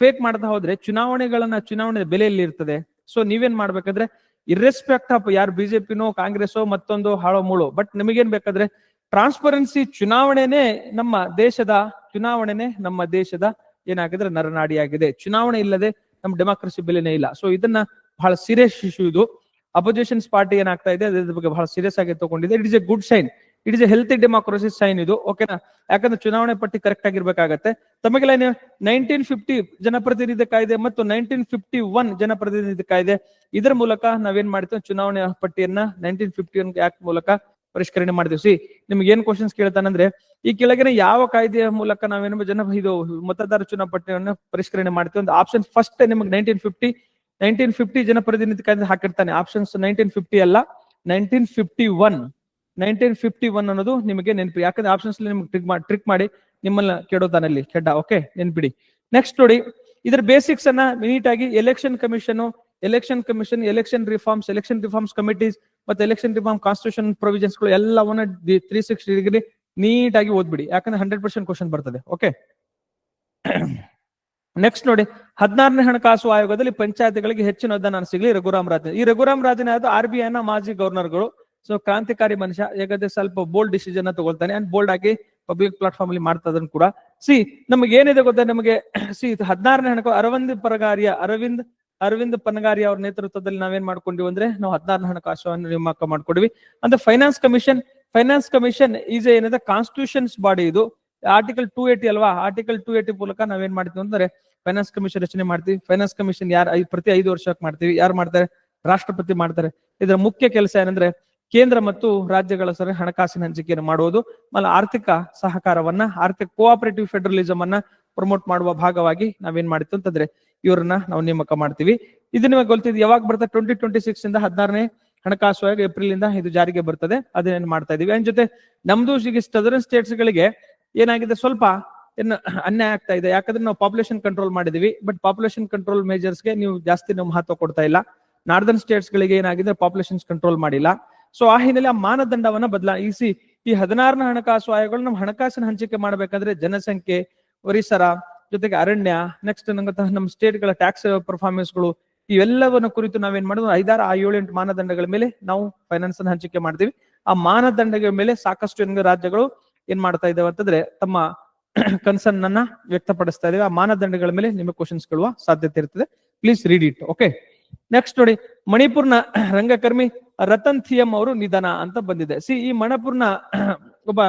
A: ಫೇಕ್ ಮಾಡ್ತಾ ಹೋದ್ರೆ ಚುನಾವಣೆಗಳನ್ನ ಚುನಾವಣೆ ಬೆಲೆಯಲ್ಲಿ ಇರ್ತದೆ. ಸೊ ನೀವೇನ್ ಮಾಡ್ಬೇಕಂದ್ರೆ ಇರ್ರೆಸ್ಪೆಕ್ಟ್ ಆಫ್ ಯಾರು ಬಿಜೆಪಿನೋ ಕಾಂಗ್ರೆಸ್ಸೋ, ಮತ್ತೊಂದು, ಹಾಳೋ, ಮೂಳು ಬಟ್ ನಿಮಗೇನ್ ಬೇಕಾದ್ರೆ ಟ್ರಾನ್ಸ್ಪರೆನ್ಸಿ ಚುನಾವಣೆನೇ ನಮ್ಮ ದೇಶದ, ಚುನಾವಣೆನೇ ನಮ್ಮ ದೇಶದ ಏನಾಗಿದ್ರೆ ನರನಾಡಿಯಾಗಿದೆ. ಚುನಾವಣೆ ಇಲ್ಲದೆ ನಮ್ಮ ಡೆಮಾಕ್ರಸಿ ಬೆಲೆನೇ ಇಲ್ಲ. ಸೊ ಇದನ್ನ ಬಹಳ ಸೀರಿಯಸ್ ಇಶ್ಯೂ ಇದು. ಅಪೋಸಿಷನ್ಸ್ ಪಾರ್ಟಿ ಏನಾಗ್ತಾ ಇದೆ, ಅದ್ರ ಬಗ್ಗೆ ಬಹಳ ಸೀರಿಯಸ್ ಆಗಿ ತಗೊಂಡಿದೆ. It is a good sign it is a healthy democracy sign ಇದು. ಓಕೆನಾ ಯಾಕಂದ್ರೆ ಚುನಾವಣೆ ಪಟ್ಟಿ ಕರೆಕ್ಟ್ ಆಗಿರ್ಬೇಕಾಗತ್ತೆ. ತಮಗೆಲ್ಲ ನೈನ್ಟೀನ್ ಫಿಫ್ಟಿ ಜನಪ್ರತಿನಿಧಿ ಕಾಯ್ದೆ ಮತ್ತು ನೈನ್ಟೀನ್ ಫಿಫ್ಟಿ ಒನ್ ಜನಪ್ರತಿನಿಧಿ ಕಾಯ್ದೆ. ಇದರ ಮೂಲಕ ನಾವೇನ್ ಮಾಡ್ತೀವಿ? ಚುನಾವಣೆ ಪಟ್ಟಿಯನ್ನ ನೈನ್ಟೀನ್ ಫಿಫ್ಟಿ ಒನ್ ಆಕ್ಟ್ ಮೂಲಕ ಪರಿಷ್ಕರಣೆ ಮಾಡಿದ್ವಿ. ಸಿ, ನಿಮ್ಗೆ ಏನ್ ಕ್ವಶನ್ಸ್ ಕೇಳ್ತಾನಂದ್ರೆ, ಈ ಕೆಳಗಿನ ಯಾವ ಕಾಯ್ದೆಯ ಮೂಲಕ ನಾವೇನು ಜನ ಇದು ಮತದಾರ ಚುನಾವಣಾ ಪಟ್ಟಿಯನ್ನು ಪರಿಷ್ಕರಣೆ ಮಾಡ್ತೀವಿ ಒಂದು ಆಪ್ಷನ್ ಫಸ್ಟ್ ನಿಮ್ಗೆ ನೈನ್ಟೀನ್ ಫಿಫ್ಟಿ ನೈನ್ಟೀನ್ ಫಿಫ್ಟಿ ಜನಪ್ರತಿನಿಧಿ ಕಾಯ್ದೆ ಹಾಕಿರ್ತಾನೆ. ಆಪ್ಷನ್ಸ್ ನೈನ್ಟೀನ್ ಫಿಫ್ಟಿ ಅಲ್ಲ nineteen fifty one nineteen fifty one ಅನ್ನೋದು ನಿಮಗೆ ನೆನಪಿ ಯಾಕಂದ್ರೆ ಆಪ್ಷನ್ಸ್ ನಿಮ್ಗೆ ಟ್ರಿಕ್ ಮಾಡಿ ಟ್ರಿಕ್ ಮಾಡಿ ನಿಮ್ಮನ್ನ ಕೆಡೋತಾನಲ್ಲಿ ಕೆಡ್ಡ ಓಕೆ ನೆನ್ಪಿಡಿ. ನೆಕ್ಸ್ಟ್ ನೋಡಿ, ಇದ್ರ ಬೇಸಿಕ್ಸ್ ಅನ್ನ ನೀಟ್ ಆಗಿ election commission election commission election reforms election reforms committees ಮತ್ತೆ ಎಲೆಕ್ಷನ್ ರಿಫಾರ್ಮ್ ಕಾನ್ಸ್ಟಿಟ್ಯೂಷನ್ ಪ್ರೊವಿಷನ್ಸ್ಗಳು ಎಲ್ಲವನ್ನ ತ್ರೀ ಸಿಕ್ಸ್ಟಿ ಡಿಗ್ರಿ ನೀಟ್ ಓದ್ಬಿಡಿ. ಯಾಕಂದ್ರೆ ಹಂಡ್ರೆಡ್ ಪರ್ಸೆಂಟ್ ಕ್ವಶನ್ ಬರ್ತದೆ. ಓಕೆ ನೆಕ್ಸ್ಟ್ ನೋಡಿ. ಹದಿನಾರನೇ ಹಣಕಾಸು ಆಯೋಗದಲ್ಲಿ ಪಂಚಾಯತ್ಗಳಿಗೆ ಹೆಚ್ಚಿನ ಅನುದಾನ ಸಿಗಲಿ ರಘುರಾಮ್ ರಾಜನ್. ಈ ರಘುರಾಮ್ ರಾಜನ್ ಯಾವುದು ಆರ್ ಬಿ ಐ ನ ಮಾಜಿ ಗವರ್ನರ್ಗಳು ಸೊ ಕ್ರಾಂತಿಕಾರಿ ಮನುಷ್ಯ ಯಾಕಂದ್ರೆ ಸ್ವಲ್ಪ ಬೋಲ್ಡ್ ಡಿಸಿಷನ್ ತಗೊಳ್ತಾನೆ. ಅಂಡ್ ಬೋಲ್ಡ್ ಆಗಿ ಪಬ್ಲಿಕ್ ಪ್ಲಾಟ್ಫಾರ್ಮ್ ಅಲ್ಲಿ ಮಾಡ್ತಾ ಕೂಡ. ಸಿ ನಮಗೆ ಏನಿದೆ ಗೊತ್ತಾ? ನಮಗೆ ಸಿ ಹದಿನಾರನೇ ಹಣಕಾಸು, ಅರವಿಂದ್ ಪರಗಾರಿಯ, ಅರವಿಂದ್ ಅರವಿಂದ್ ಪನಗಾರಿ ಅವ್ರ ನೇತೃತ್ವದಲ್ಲಿ ನಾವೇನ್ ಮಾಡ್ಕೊಂಡಿವಿ ಅಂದ್ರೆ ನಾವು ಹದಿನಾರನೇ ಹಣಕಾಸನ್ನು ನೇಮಕ ಮಾಡ್ಕೊಂಡಿವಿ. ಅಂದ್ರೆ finance commission finance commission is ಏನಿದೆ ಕಾನ್ಸ್ಟಿಟ್ಯೂಷನ್ಸ್ ಬಾಡಿ ಇದು. ಆರ್ಟಿಕಲ್ ಟೂ ಏಟಿ ಅಲ್ವಾ? ಆರ್ಟಿಕಲ್ ಟೂ ಏಟಿ ಮೂಲಕ ನಾವೇನ್ ಮಾಡ್ತೀವಿ ಅಂದ್ರೆ ಫೈನಾನ್ಸ್ ಕಮಿಷನ್ ರಚನೆ ಮಾಡ್ತೀವಿ. ಫೈನಾನ್ಸ್ ಕಮಿಷನ್ ಯಾರು ಪ್ರತಿ ಐದು ವರ್ಷಕ್ಕೆ ಮಾಡ್ತೀವಿ. ಯಾರು ಮಾಡ್ತಾರೆ? ರಾಷ್ಟ್ರಪತಿ ಮಾಡ್ತಾರೆ. ಇದರ ಮುಖ್ಯ ಕೆಲಸ ಏನಂದ್ರೆ ಕೇಂದ್ರ ಮತ್ತು ರಾಜ್ಯಗಳ ಸರಿ ಹಣಕಾಸಿನ ಹಂಚಿಕೆಯನ್ನು ಮಾಡುವುದು. ಆಮೇಲೆ ಆರ್ಥಿಕ ಸಹಕಾರವನ್ನ, ಆರ್ಥಿಕ ಕೋಆಪರೇಟಿವ್ ಫೆಡರಲಿಸಮ್ ಅನ್ನ ಪ್ರಮೋಟ್ ಮಾಡುವ ಭಾಗವಾಗಿ ನಾವೇನ್ ಮಾಡ್ತೀವಿ ಅಂತಂದ್ರೆ ಇವ್ರನ್ನ ನಾವು ನೇಮಕ ಮಾಡ್ತೀವಿ. ಇದು ನಿಮಗೆ ಗೊತ್ತಿದೆ, ಯಾವಾಗ ಬರ್ತದೆ ಟ್ವೆಂಟಿ ಟ್ವೆಂಟಿ ಸಿಕ್ಸ್ ಇಂದ ಹದಿನಾರನೇ ಹಣಕಾಸು ಆಯೋಗ ಏಪ್ರಿಲ್ ಇಂದ ಇದು ಜಾರಿಗೆ ಬರ್ತದೆ. ಅದನ್ನೇನು ಮಾಡ್ತಾ ಇದೀವಿ. ಅದ್ರ ಜೊತೆ ನಮ್ದು ಈಗ ಸದರ್ನ್ ಸ್ಟೇಟ್ಸ್ ಗಳಿಗೆ ಏನಾಗಿದೆ, ಸ್ವಲ್ಪ ಏನು ಅನ್ಯಾಯ ಆಗ್ತಾ ಇದೆ. ಯಾಕಂದ್ರೆ ನಾವು ಪಾಪ್ಯುಲೇಷನ್ ಕಂಟ್ರೋಲ್ ಮಾಡಿದೀವಿ ಬಟ್ ಪಾಪ್ಯುಲೇಷನ್ ಕಂಟ್ರೋಲ್ಗೆ ನೀವು ಜಾಸ್ತಿ ನಾವು ಮಹತ್ವ ಕೊಡ್ತಾ ಇಲ್ಲ. ನಾರ್ದರ್ನ್ ಸ್ಟೇಟ್ಸ್ ಗಳಿಗೆ ಏನಾಗಿದೆ ಪಾಪ್ಯುಲೇಷನ್ ಕಂಟ್ರೋಲ್ ಮಾಡಿಲ್ಲ. ಸೊ ಆ ಹಿನ್ನೆಲೆ ಆ ಮಾನದಂಡವನ್ನ ಬದಲಾಯಿಸಿ ಈ ಹದಿನಾರನ ಹಣಕಾಸು ಆಯೋಗಗಳು ನಮ್ಮ ಹಣಕಾಸಿನ ಹಂಚಿಕೆ ಮಾಡಬೇಕಂದ್ರೆ ಜನಸಂಖ್ಯೆ ಪರಿಸರ ಜೊತೆಗೆ ಅರಣ್ಯ ನೆಕ್ಸ್ಟ್ ನಮ್ಮ ಸ್ಟೇಟ್ಗಳ ಟ್ಯಾಕ್ಸ್ ಪರ್ಫಾರ್ಮೆನ್ಸ್ಗಳು ಇವೆಲ್ಲವನ್ನ ಕುರಿತು ನಾವೇನ್ ಮಾಡೋದು? ಐದಾರು ಆ ಏಳು ಎಂಟು ಮಾನದಂಡಗಳ ಮೇಲೆ ನಾವು ಫೈನಾನ್ಸ್ ಅನ್ನ ಹಂಚಿಕೆ ಮಾಡ್ತೀವಿ. ಆ ಮಾನದಂಡಗಳ ಮೇಲೆ ಸಾಕಷ್ಟು ಏನ್ ರಾಜ್ಯಗಳು ಏನ್ ಮಾಡ್ತಾ ಇದಾವೆ ಅಂತಂದ್ರೆ ತಮ್ಮ ಕನ್ಸರ್ನ್ ಅನ್ನ ವ್ಯಕ್ತಪಡಿಸ್ತಾ ಇದ್ದೀವಿ ಆ ಮಾನದಂಡಗಳ ಮೇಲೆ ನಿಮಗೆ ಕ್ವಶನ್ಸ್ ಕೇಳುವ ಸಾಧ್ಯತೆ ಇರ್ತದೆ. Please read it okay next ನೋಡಿ, ಮಣಿಪುರ್ನ ರಂಗಕರ್ಮಿ ರತನ್ ಥಿಯಂ ಅವರು ನಿಧನ ಅಂತ ಬಂದಿದೆ. ಸಿ ಈ ಮಣಿಪುರ್ನ ಒಬ್ಬ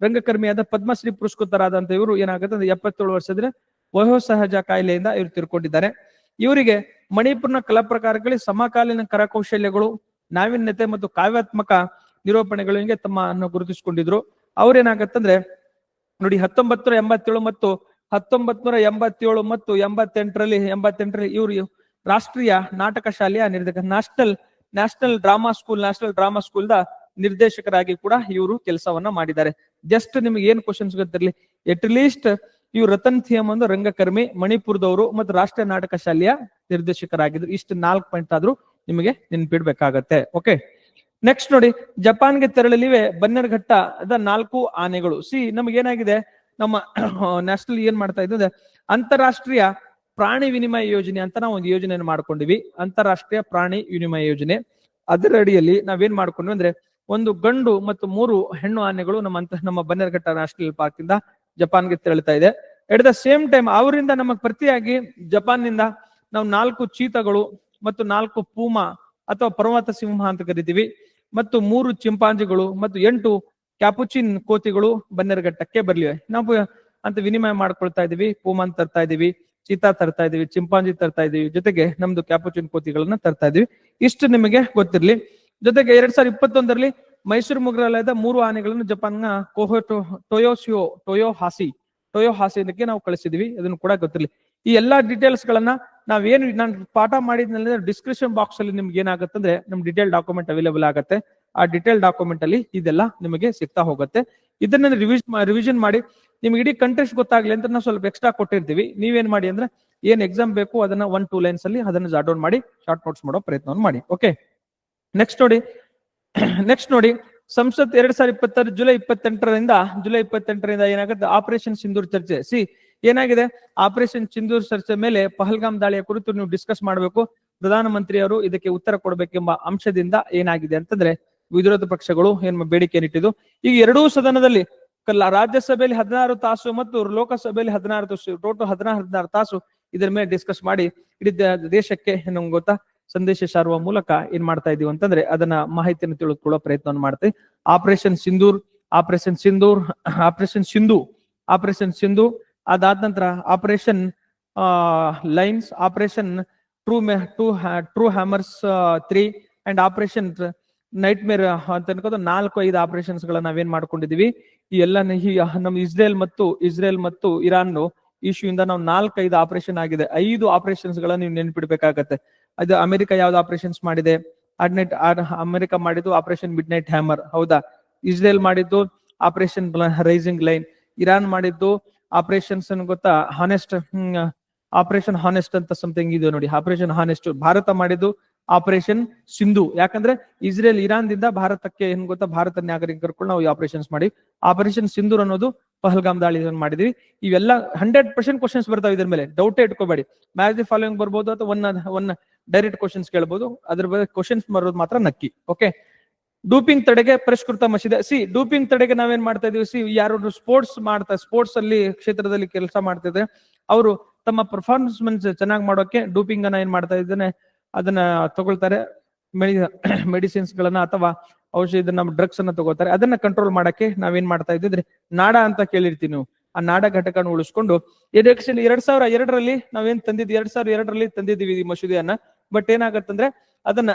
A: ರಂಗಕರ್ಮಿಯಾದ ಪದ್ಮಶ್ರೀ ಪುರಸ್ಕೃತರಾದಂತ ಇವರು ಏನಾಗುತ್ತೆ ಅಂದ್ರೆ ಎಪ್ಪತ್ತೇಳು ವರ್ಷದ ವಯೋಸಹಜ ಕಾಯಿಲೆಯಿಂದ ಇವರು ತಿಳ್ಕೊಂಡಿದ್ದಾರೆ ಇವರಿಗೆ ಮಣಿಪುರ್ನ ಕಲಾ ಪ್ರಕಾರಗಳಲ್ಲಿ ಸಮಕಾಲೀನ ಕರಕೌಶಲ್ಯಗಳು, ನಾವೀನ್ಯತೆ ಮತ್ತು ಕಾವ್ಯಾತ್ಮಕ ನಿರೂಪಣೆಗಳಿಗೆ ತಮ್ಮನ್ನು ಗುರುತಿಸಿಕೊಂಡಿದ್ರು. ಅವ್ರೇನಾಗತ್ತಂದ್ರೆ ನೋಡಿ ಹತ್ತೊಂಬತ್ ನೂರ ಎಂಬತ್ತೇಳು ಮತ್ತು ಹತ್ತೊಂಬತ್ ನೂರ ಎಂಬತ್ತೇಳು ಮತ್ತು ಎಂಬತ್ತೆಂಟರಲ್ಲಿ ಎಂಬತ್ತೆಂಟರಲ್ಲಿ ಇವರು ರಾಷ್ಟ್ರೀಯ ನಾಟಕ ಶಾಲೆಯ ನಿರ್ದೇಶಕ, national national drama school, national drama school the ನಿರ್ದೇಶಕರಾಗಿ ಕೂಡ ಇವರು ಕೆಲಸವನ್ನ ಮಾಡಿದ್ದಾರೆ. ಜಸ್ಟ್ ನಿಮ್ಗೆ ಏನ್ ಕ್ವಶನ್ಸ್ ಗೊತ್ತಿರಲಿ? ಎಟ್ ಲೀಸ್ಟ್ ಇವ್ರು ರತನ್ ಥಿಯಮ್ ಅಂದ್ರೆ ರಂಗಕರ್ಮಿ, ಮಣಿಪುರದವರು ಮತ್ತು ರಾಷ್ಟ್ರೀಯ ನಾಟಕ ಶಾಲೆಯ ನಿರ್ದೇಶಕರಾಗಿದ್ರು. ಇಷ್ಟು ನಾಲ್ಕು ಪಾಯಿಂಟ್ ಆದ್ರೂ ನಿಮಗೆ ನೆನ್ಪಿಡ್ಬೇಕಾಗತ್ತೆ. ಓಕೆ ನೆಕ್ಸ್ಟ್ ನೋಡಿ, ಜಪಾನ್ಗೆ ತೆರಳಲಿವೆ ಬನ್ನೇರ್ಘಟ್ಟದ ನಾಲ್ಕು ಆನೆಗಳು. ಸಿ ನಮ್ಗೆ ಏನಾಗಿದೆ? ನಮ್ಮ ನ್ಯಾಷನಲ್ ಏನ್ ಮಾಡ್ತಾ ಇದ್ದಂದ್ರೆ ಅಂತಾರಾಷ್ಟ್ರೀಯ ಪ್ರಾಣಿ ವಿನಿಮಯ ಯೋಜನೆ ಅಂತ ನಾವು ಒಂದು ಯೋಜನೆಯನ್ನು ಮಾಡ್ಕೊಂಡಿವಿ. ಅಂತಾರಾಷ್ಟ್ರೀಯ ಪ್ರಾಣಿ ವಿನಿಮಯ ಯೋಜನೆ. ಅದರ ಅಡಿಯಲ್ಲಿ ನಾವೇನ್ ಮಾಡ್ಕೊಂಡ್ವಿ ಅಂದ್ರೆ ಒಂದು ಗಂಡು ಮತ್ತು ಮೂರು ಹೆಣ್ಣು ಆನೆಗಳು ನಮ್ಮ ಅಂತ ನಮ್ಮ ಬನ್ನೇರ್ಘಟ್ಟ ನ್ಯಾಷನಲ್ ಪಾರ್ಕ್ ಇಂದ ಜಪಾನ್ಗೆ ತೆರಳುತ್ತಾ ಇದೆ. ಎಟ್ ದ ಸೇಮ್ ಟೈಮ್ ಅವರಿಂದ ನಮಗ್ ಪ್ರತಿಯಾಗಿ ಜಪಾನ್ನಿಂದ ನಾವು ನಾಲ್ಕು ಚೀತಗಳು ಮತ್ತು ನಾಲ್ಕು ಪೂಮಾ ಅಥವಾ ಪರ್ವತ ಸಿಂಹ ಅಂತ ಕರಿತೀವಿ. ಮತ್ತು ಮೂರು ಚಿಂಪಾಂಜಿಗಳು ಮತ್ತು ಎಂಟು ಕ್ಯಾಪುಚಿನ್ ಕೋತಿಗಳು ಬನ್ನೇರ್ಘಟ್ಟಕ್ಕೆ ಬರಲಿವೆ. ನಾವು ಅಂತ ವಿನಿಮಯ ಮಾಡ್ಕೊಳ್ತಾ ಇದೀವಿ ಪೂಮಾ ಅಂತ ತರ್ತಾ ಇದೀವಿ ಚೀತಾ ತರ್ತಾ ಇದೀವಿ ಚಿಂಪಾಂಜಿ ತರ್ತಾ ಇದೀವಿ ಜೊತೆಗೆ ನಮ್ದು ಕ್ಯಾಪುಚಿನ್ ಕೋತಿಗಳನ್ನ ತರ್ತಾ ಇದೀವಿ ಇಷ್ಟು ನಿಮಗೆ ಗೊತ್ತಿರ್ಲಿ. ಜೊತೆಗೆ ಎರಡ್ ಸಾವಿರದ ಇಪ್ಪತ್ತೊಂದರಲ್ಲಿ ಮೈಸೂರು ಮುಗ್ರಾಲಯದ ಮೂರು ಆನೆಗಳನ್ನು ಜಪಾನ್ನ ಕೋಹೋ ಟೊಯೋಸಿಯೋ ಟೊಯೋ ಹಾಸಿ ಟೊಯೋ ಹಾಸಿದಕ್ಕೆ ನಾವು ಕಳಿಸಿದೀವಿ. ಅದನ್ನು ಕೂಡ ಗೊತ್ತಿರಲಿ. ಈ ಎಲ್ಲಾ ಡೀಟೇಲ್ಸ್ ಗಳನ್ನ ನಾವೇನು ನಾನು ಪಾಠ ಮಾಡಿದ್ಮೇಲೆ ಡಿಸ್ಕ್ರಿಪ್ಷನ್ ಬಾಕ್ಸ್ ಅಲ್ಲಿ ನಿಮ್ಗೆ ಏನಾಗುತ್ತೆ ಅಂದ್ರೆ ನಮ್ ಡಿಟೇಲ್ ಡಾಕ್ಯುಮೆಂಟ್ ಅವೈಲೇಬಲ್ ಆಗುತ್ತೆ. ಆ ಡಿಟೇಲ್ ಡಾಕ್ಯುಮೆಂಟ್ ಅಲ್ಲಿ ಇದೆಲ್ಲ ನಿಮಗೆ ಸಿಗ್ತಾ ಹೋಗುತ್ತೆ. ಇದನ್ನ ರಿವಿಸ್ ರಿವಿಷನ್ ಮಾಡಿ ನಿಮ್ಗೆ ಇಡೀ ಕಂಟ್ರೀಸ್ ಗೊತ್ತಾಗ್ಲಿ ಅಂತ ನಾವು ಸ್ವಲ್ಪ ಎಕ್ಸ್ಟ್ರಾ ಕೊಟ್ಟಿರ್ತೀವಿ. ನೀವೇನ್ ಮಾಡಿ ಅಂದ್ರೆ ಏನ್ ಎಕ್ಸಾಮ್ ಬೇಕು ಅದನ್ನ ಒನ್ ಟೂ ಲೈನ್ಸ್ ಅಲ್ಲಿ ಅದನ್ನ ಜಾಟ್ ಡೌನ್ ಮಾಡಿ ಶಾರ್ಟ್ ನೋಟ್ಸ್ ಮಾಡೋ ಪ್ರಯತ್ನವನ್ನು ಮಾಡಿ. ಓಕೆ ನೆಕ್ಸ್ಟ್ ನೋಡಿ. ನೆಕ್ಸ್ಟ್ ನೋಡಿ. ಸಂಸತ್ ಎರಡ್ ಸಾವಿರದ ಇಪ್ಪತ್ತಾರು ಜುಲೈ ಇಪ್ಪತ್ತೆಂಟರಿಂದ ಜುಲೈ ಇಪ್ಪತ್ತೆಂಟರಿಂದ ಏನಾಗುತ್ತೆ? ಆಪರೇಷನ್ ಸಿಂಧೂರ್ ಚರ್ಚೆ. ಸಿ ಏನಾಗಿದೆ? ಆಪರೇಷನ್ ಸಿಂಧೂರ್ ಚರ್ಚೆ ಮೇಲೆ ಪಹಲ್ಗಾಮ್ ದಾಳಿಯ ಕುರಿತು ನೀವು ಡಿಸ್ಕಸ್ ಮಾಡಬೇಕು. ಪ್ರಧಾನಮಂತ್ರಿಯವರು ಇದಕ್ಕೆ ಉತ್ತರ ಕೊಡಬೇಕೆಂಬ ಅಂಶದಿಂದ ಏನಾಗಿದೆ ಅಂತಂದ್ರೆ ವಿರೋಧ ಪಕ್ಷಗಳು ಏನ್ ಬೇಡಿಕೆ ಇಟ್ಟಿದ್ದು ಈಗ ಎರಡೂ ಸದನದಲ್ಲಿ ರಾಜ್ಯಸಭೆಯಲ್ಲಿ ಹದಿನಾರು ತಾಸು ಮತ್ತು ಲೋಕಸಭೆಯಲ್ಲಿ ಹದಿನಾರು ತಾಸು, ಟೋಟಲ್ ಹದಿನಾರು ಹದಿನಾರು ತಾಸು ಇದರ ಮೇಲೆ ಡಿಸ್ಕಸ್ ಮಾಡಿ, ಇಡೀ ದೇಶಕ್ಕೆ ಏನು ಗೊತ್ತಾ? ಸಂದೇಶ ಸಾರುವ ಮೂಲಕ ಏನ್ ಮಾಡ್ತಾ ಇದೀವಿ ಅಂತಂದ್ರೆ ಅದನ್ನ ಮಾಹಿತಿಯನ್ನು ತಿಳಿದುಕೊಳ್ಳೋ ಪ್ರಯತ್ನವನ್ನು ಮಾಡ್ತೀವಿ. Operation Sindoor operation Sindoor operation Sindhu operation Sindhu ಅದಾದ ನಂತರ operation lions operation true two true hammers three and operation nightmare ಅಂತ ಅನ್ಕೋದು ನಾಲ್ಕು ಐದು ಆಪರೇಷನ್ಸ್ ಗಳನ್ನ ನಾವೇನ್ ಮಾಡ್ಕೊಂಡಿದೀವಿ. ಈ ಎಲ್ಲ ನಮ್ಮ ಇಸ್ರೇಲ್ ಮತ್ತು ಇಸ್ರೇಲ್ ಮತ್ತು ಇರಾನ್ ಇಶ್ಯೂ ಇಂದ ನಾವು ನಾಲ್ಕೈದು ಆಪರೇಷನ್ ಆಗಿದೆ. ಐದು ಆಪರೇಷನ್ಸ್ ಗಳನ್ನ ನೀವು ನೆನ್ಪಿಡ್ಬೇಕಾಗತ್ತೆ. ಅದು ಅಮೆರಿಕ ಯಾವ್ದು ಆಪರೇಷನ್ಸ್ ಮಾಡಿದೆ? ಅಡ್ನೆಟ್ ಅಮೆರಿಕ ಮಾಡಿದ್ದು ಆಪರೇಷನ್ ಮಿಡ್ ನೈಟ್ ಹ್ಯಾಮರ್ ಹೌದಾ? ಇಸ್ರೇಲ್ ಮಾಡಿದ್ದು ಆಪರೇಷನ್ ರೈಸಿಂಗ್ ಲೈನ್ ಇರಾನ್ ಮಾಡಿದ್ದು ಆಪರೇಷನ್ಸ್ ಗೊತ್ತಾ? ಹಾನೆಸ್ಟ್ ಆಪರೇಷನ್ ಹಾನೆಸ್ಟ್ ಅಂತ ಸಮಥಿಂಗ್ ಇದೆ ನೋಡಿ. ಆಪರೇಷನ್ ಹಾನೆಸ್ಟ್ ಭಾರತ ಮಾಡಿದ್ದು ಆಪರೇಷನ್ ಸಿಂಧು ಯಾಕಂದ್ರೆ ಇಸ್ರೇಲ್ ಇರಾನ್ ದಿಂದ ಭಾರತಕ್ಕೆ ಏನ್ ಗೊತ್ತಾ? ಭಾರತ ನಾಗರಿಕರು ನಾವು ಆಪರೇಷನ್ಸ್ ಮಾಡಿ. ಆಪರೇಷನ್ ಸಿಂಧು ಅನ್ನೋದು ಪಹಲ್ಗಾಮ್ ದಾಳಿ ಮಾಡಿದ್ವಿ. ಇವೆಲ್ಲ ಹಂಡ್ರೆಡ್ ಪರ್ಸೆಂಟ್ ಕ್ವಶನ್ಸ್ ಬರ್ತಾವೆ ಇದ್ರ ಮೇಲೆ. ಡೌಟೇ ಇಟ್ಕೋಬೇಡಿ. ಮ್ಯಾಚ್ ದಿ ಫಾಲೋಯಿಂಗ್ ಬರ್ಬೋದು ಅಥವಾ ಒನ್ ಒನ್ ಡೈರೆಕ್ಟ್ ಕ್ವಶನ್ಸ್ ಕೇಳ್ಬೋದು. ಅದ್ರ ಬಗ್ಗೆ ಕ್ವಶನ್ಸ್ ಬರೋದು ಮಾತ್ರ ನಕ್ಕಿ. ಓಕೆ ಡೂಪಿಂಗ್ ತಡೆಗೆ ಪರಿಷ್ಕೃತ ಮಸೀದೆ. ಸಿ ಡೂಪಿಂಗ್ ತಡೆಗೆ ನಾವೇನ್ ಮಾಡ್ತಾ ಇದೀವಿ? ಸಿ ಯಾರು ಸ್ಪೋರ್ಟ್ಸ್ ಮಾಡ್ತಾ ಸ್ಪೋರ್ಟ್ಸ್ ಅಲ್ಲಿ ಕ್ಷೇತ್ರದಲ್ಲಿ ಕೆಲಸ ಮಾಡ್ತಿದ್ರೆ ಅವರು ತಮ್ಮ ಪರ್ಫಾರ್ಮೆನ್ಸ್ ಚೆನ್ನಾಗಿ ಮಾಡೋಕೆ ಡೂಪಿಂಗ್ ಅನ್ನ ಏನ್ ಮಾಡ್ತಾ ಇದ್ದಾನೆ, ಅದನ್ನ ತಗೊಳ್ತಾರೆ. ಮೆಡಿಸಿನ್ಸ್ ಗಳನ್ನ ಅಥವಾ ಔಷಧ ನಮ್ಮ ಡ್ರಗ್ಸ್ ಅನ್ನ ತಗೋತಾರೆ ಅದನ್ನ ಕಂಟ್ರೋಲ್ ಮಾಡಕ್ಕೆ ನಾವೇನ್ ಮಾಡ್ತಾ ಇದ್ದಿದ್ರೆ, ನಾಡ ಅಂತ ಕೇಳಿರ್ತೀವಿ ನೀವು. ಆ ನಾಡ ಘಟಕನ ಉಳಿಸ್ಕೊಂಡು ಎಲೆಕ್ಷನ್ ಎರಡ್ ಸಾವಿರ ಎರಡರಲ್ಲಿ ನಾವೇನ್ ತಂದಿದ್ವಿ? ಎರಡ್ ಸಾವಿರ ಎರಡರಲ್ಲಿ ತಂದಿದ್ದೀವಿ ಈ ಮಸೂದೆಯನ್ನ. ಬಟ್ ಏನಾಗತ್ತಂದ್ರೆ ಅದನ್ನ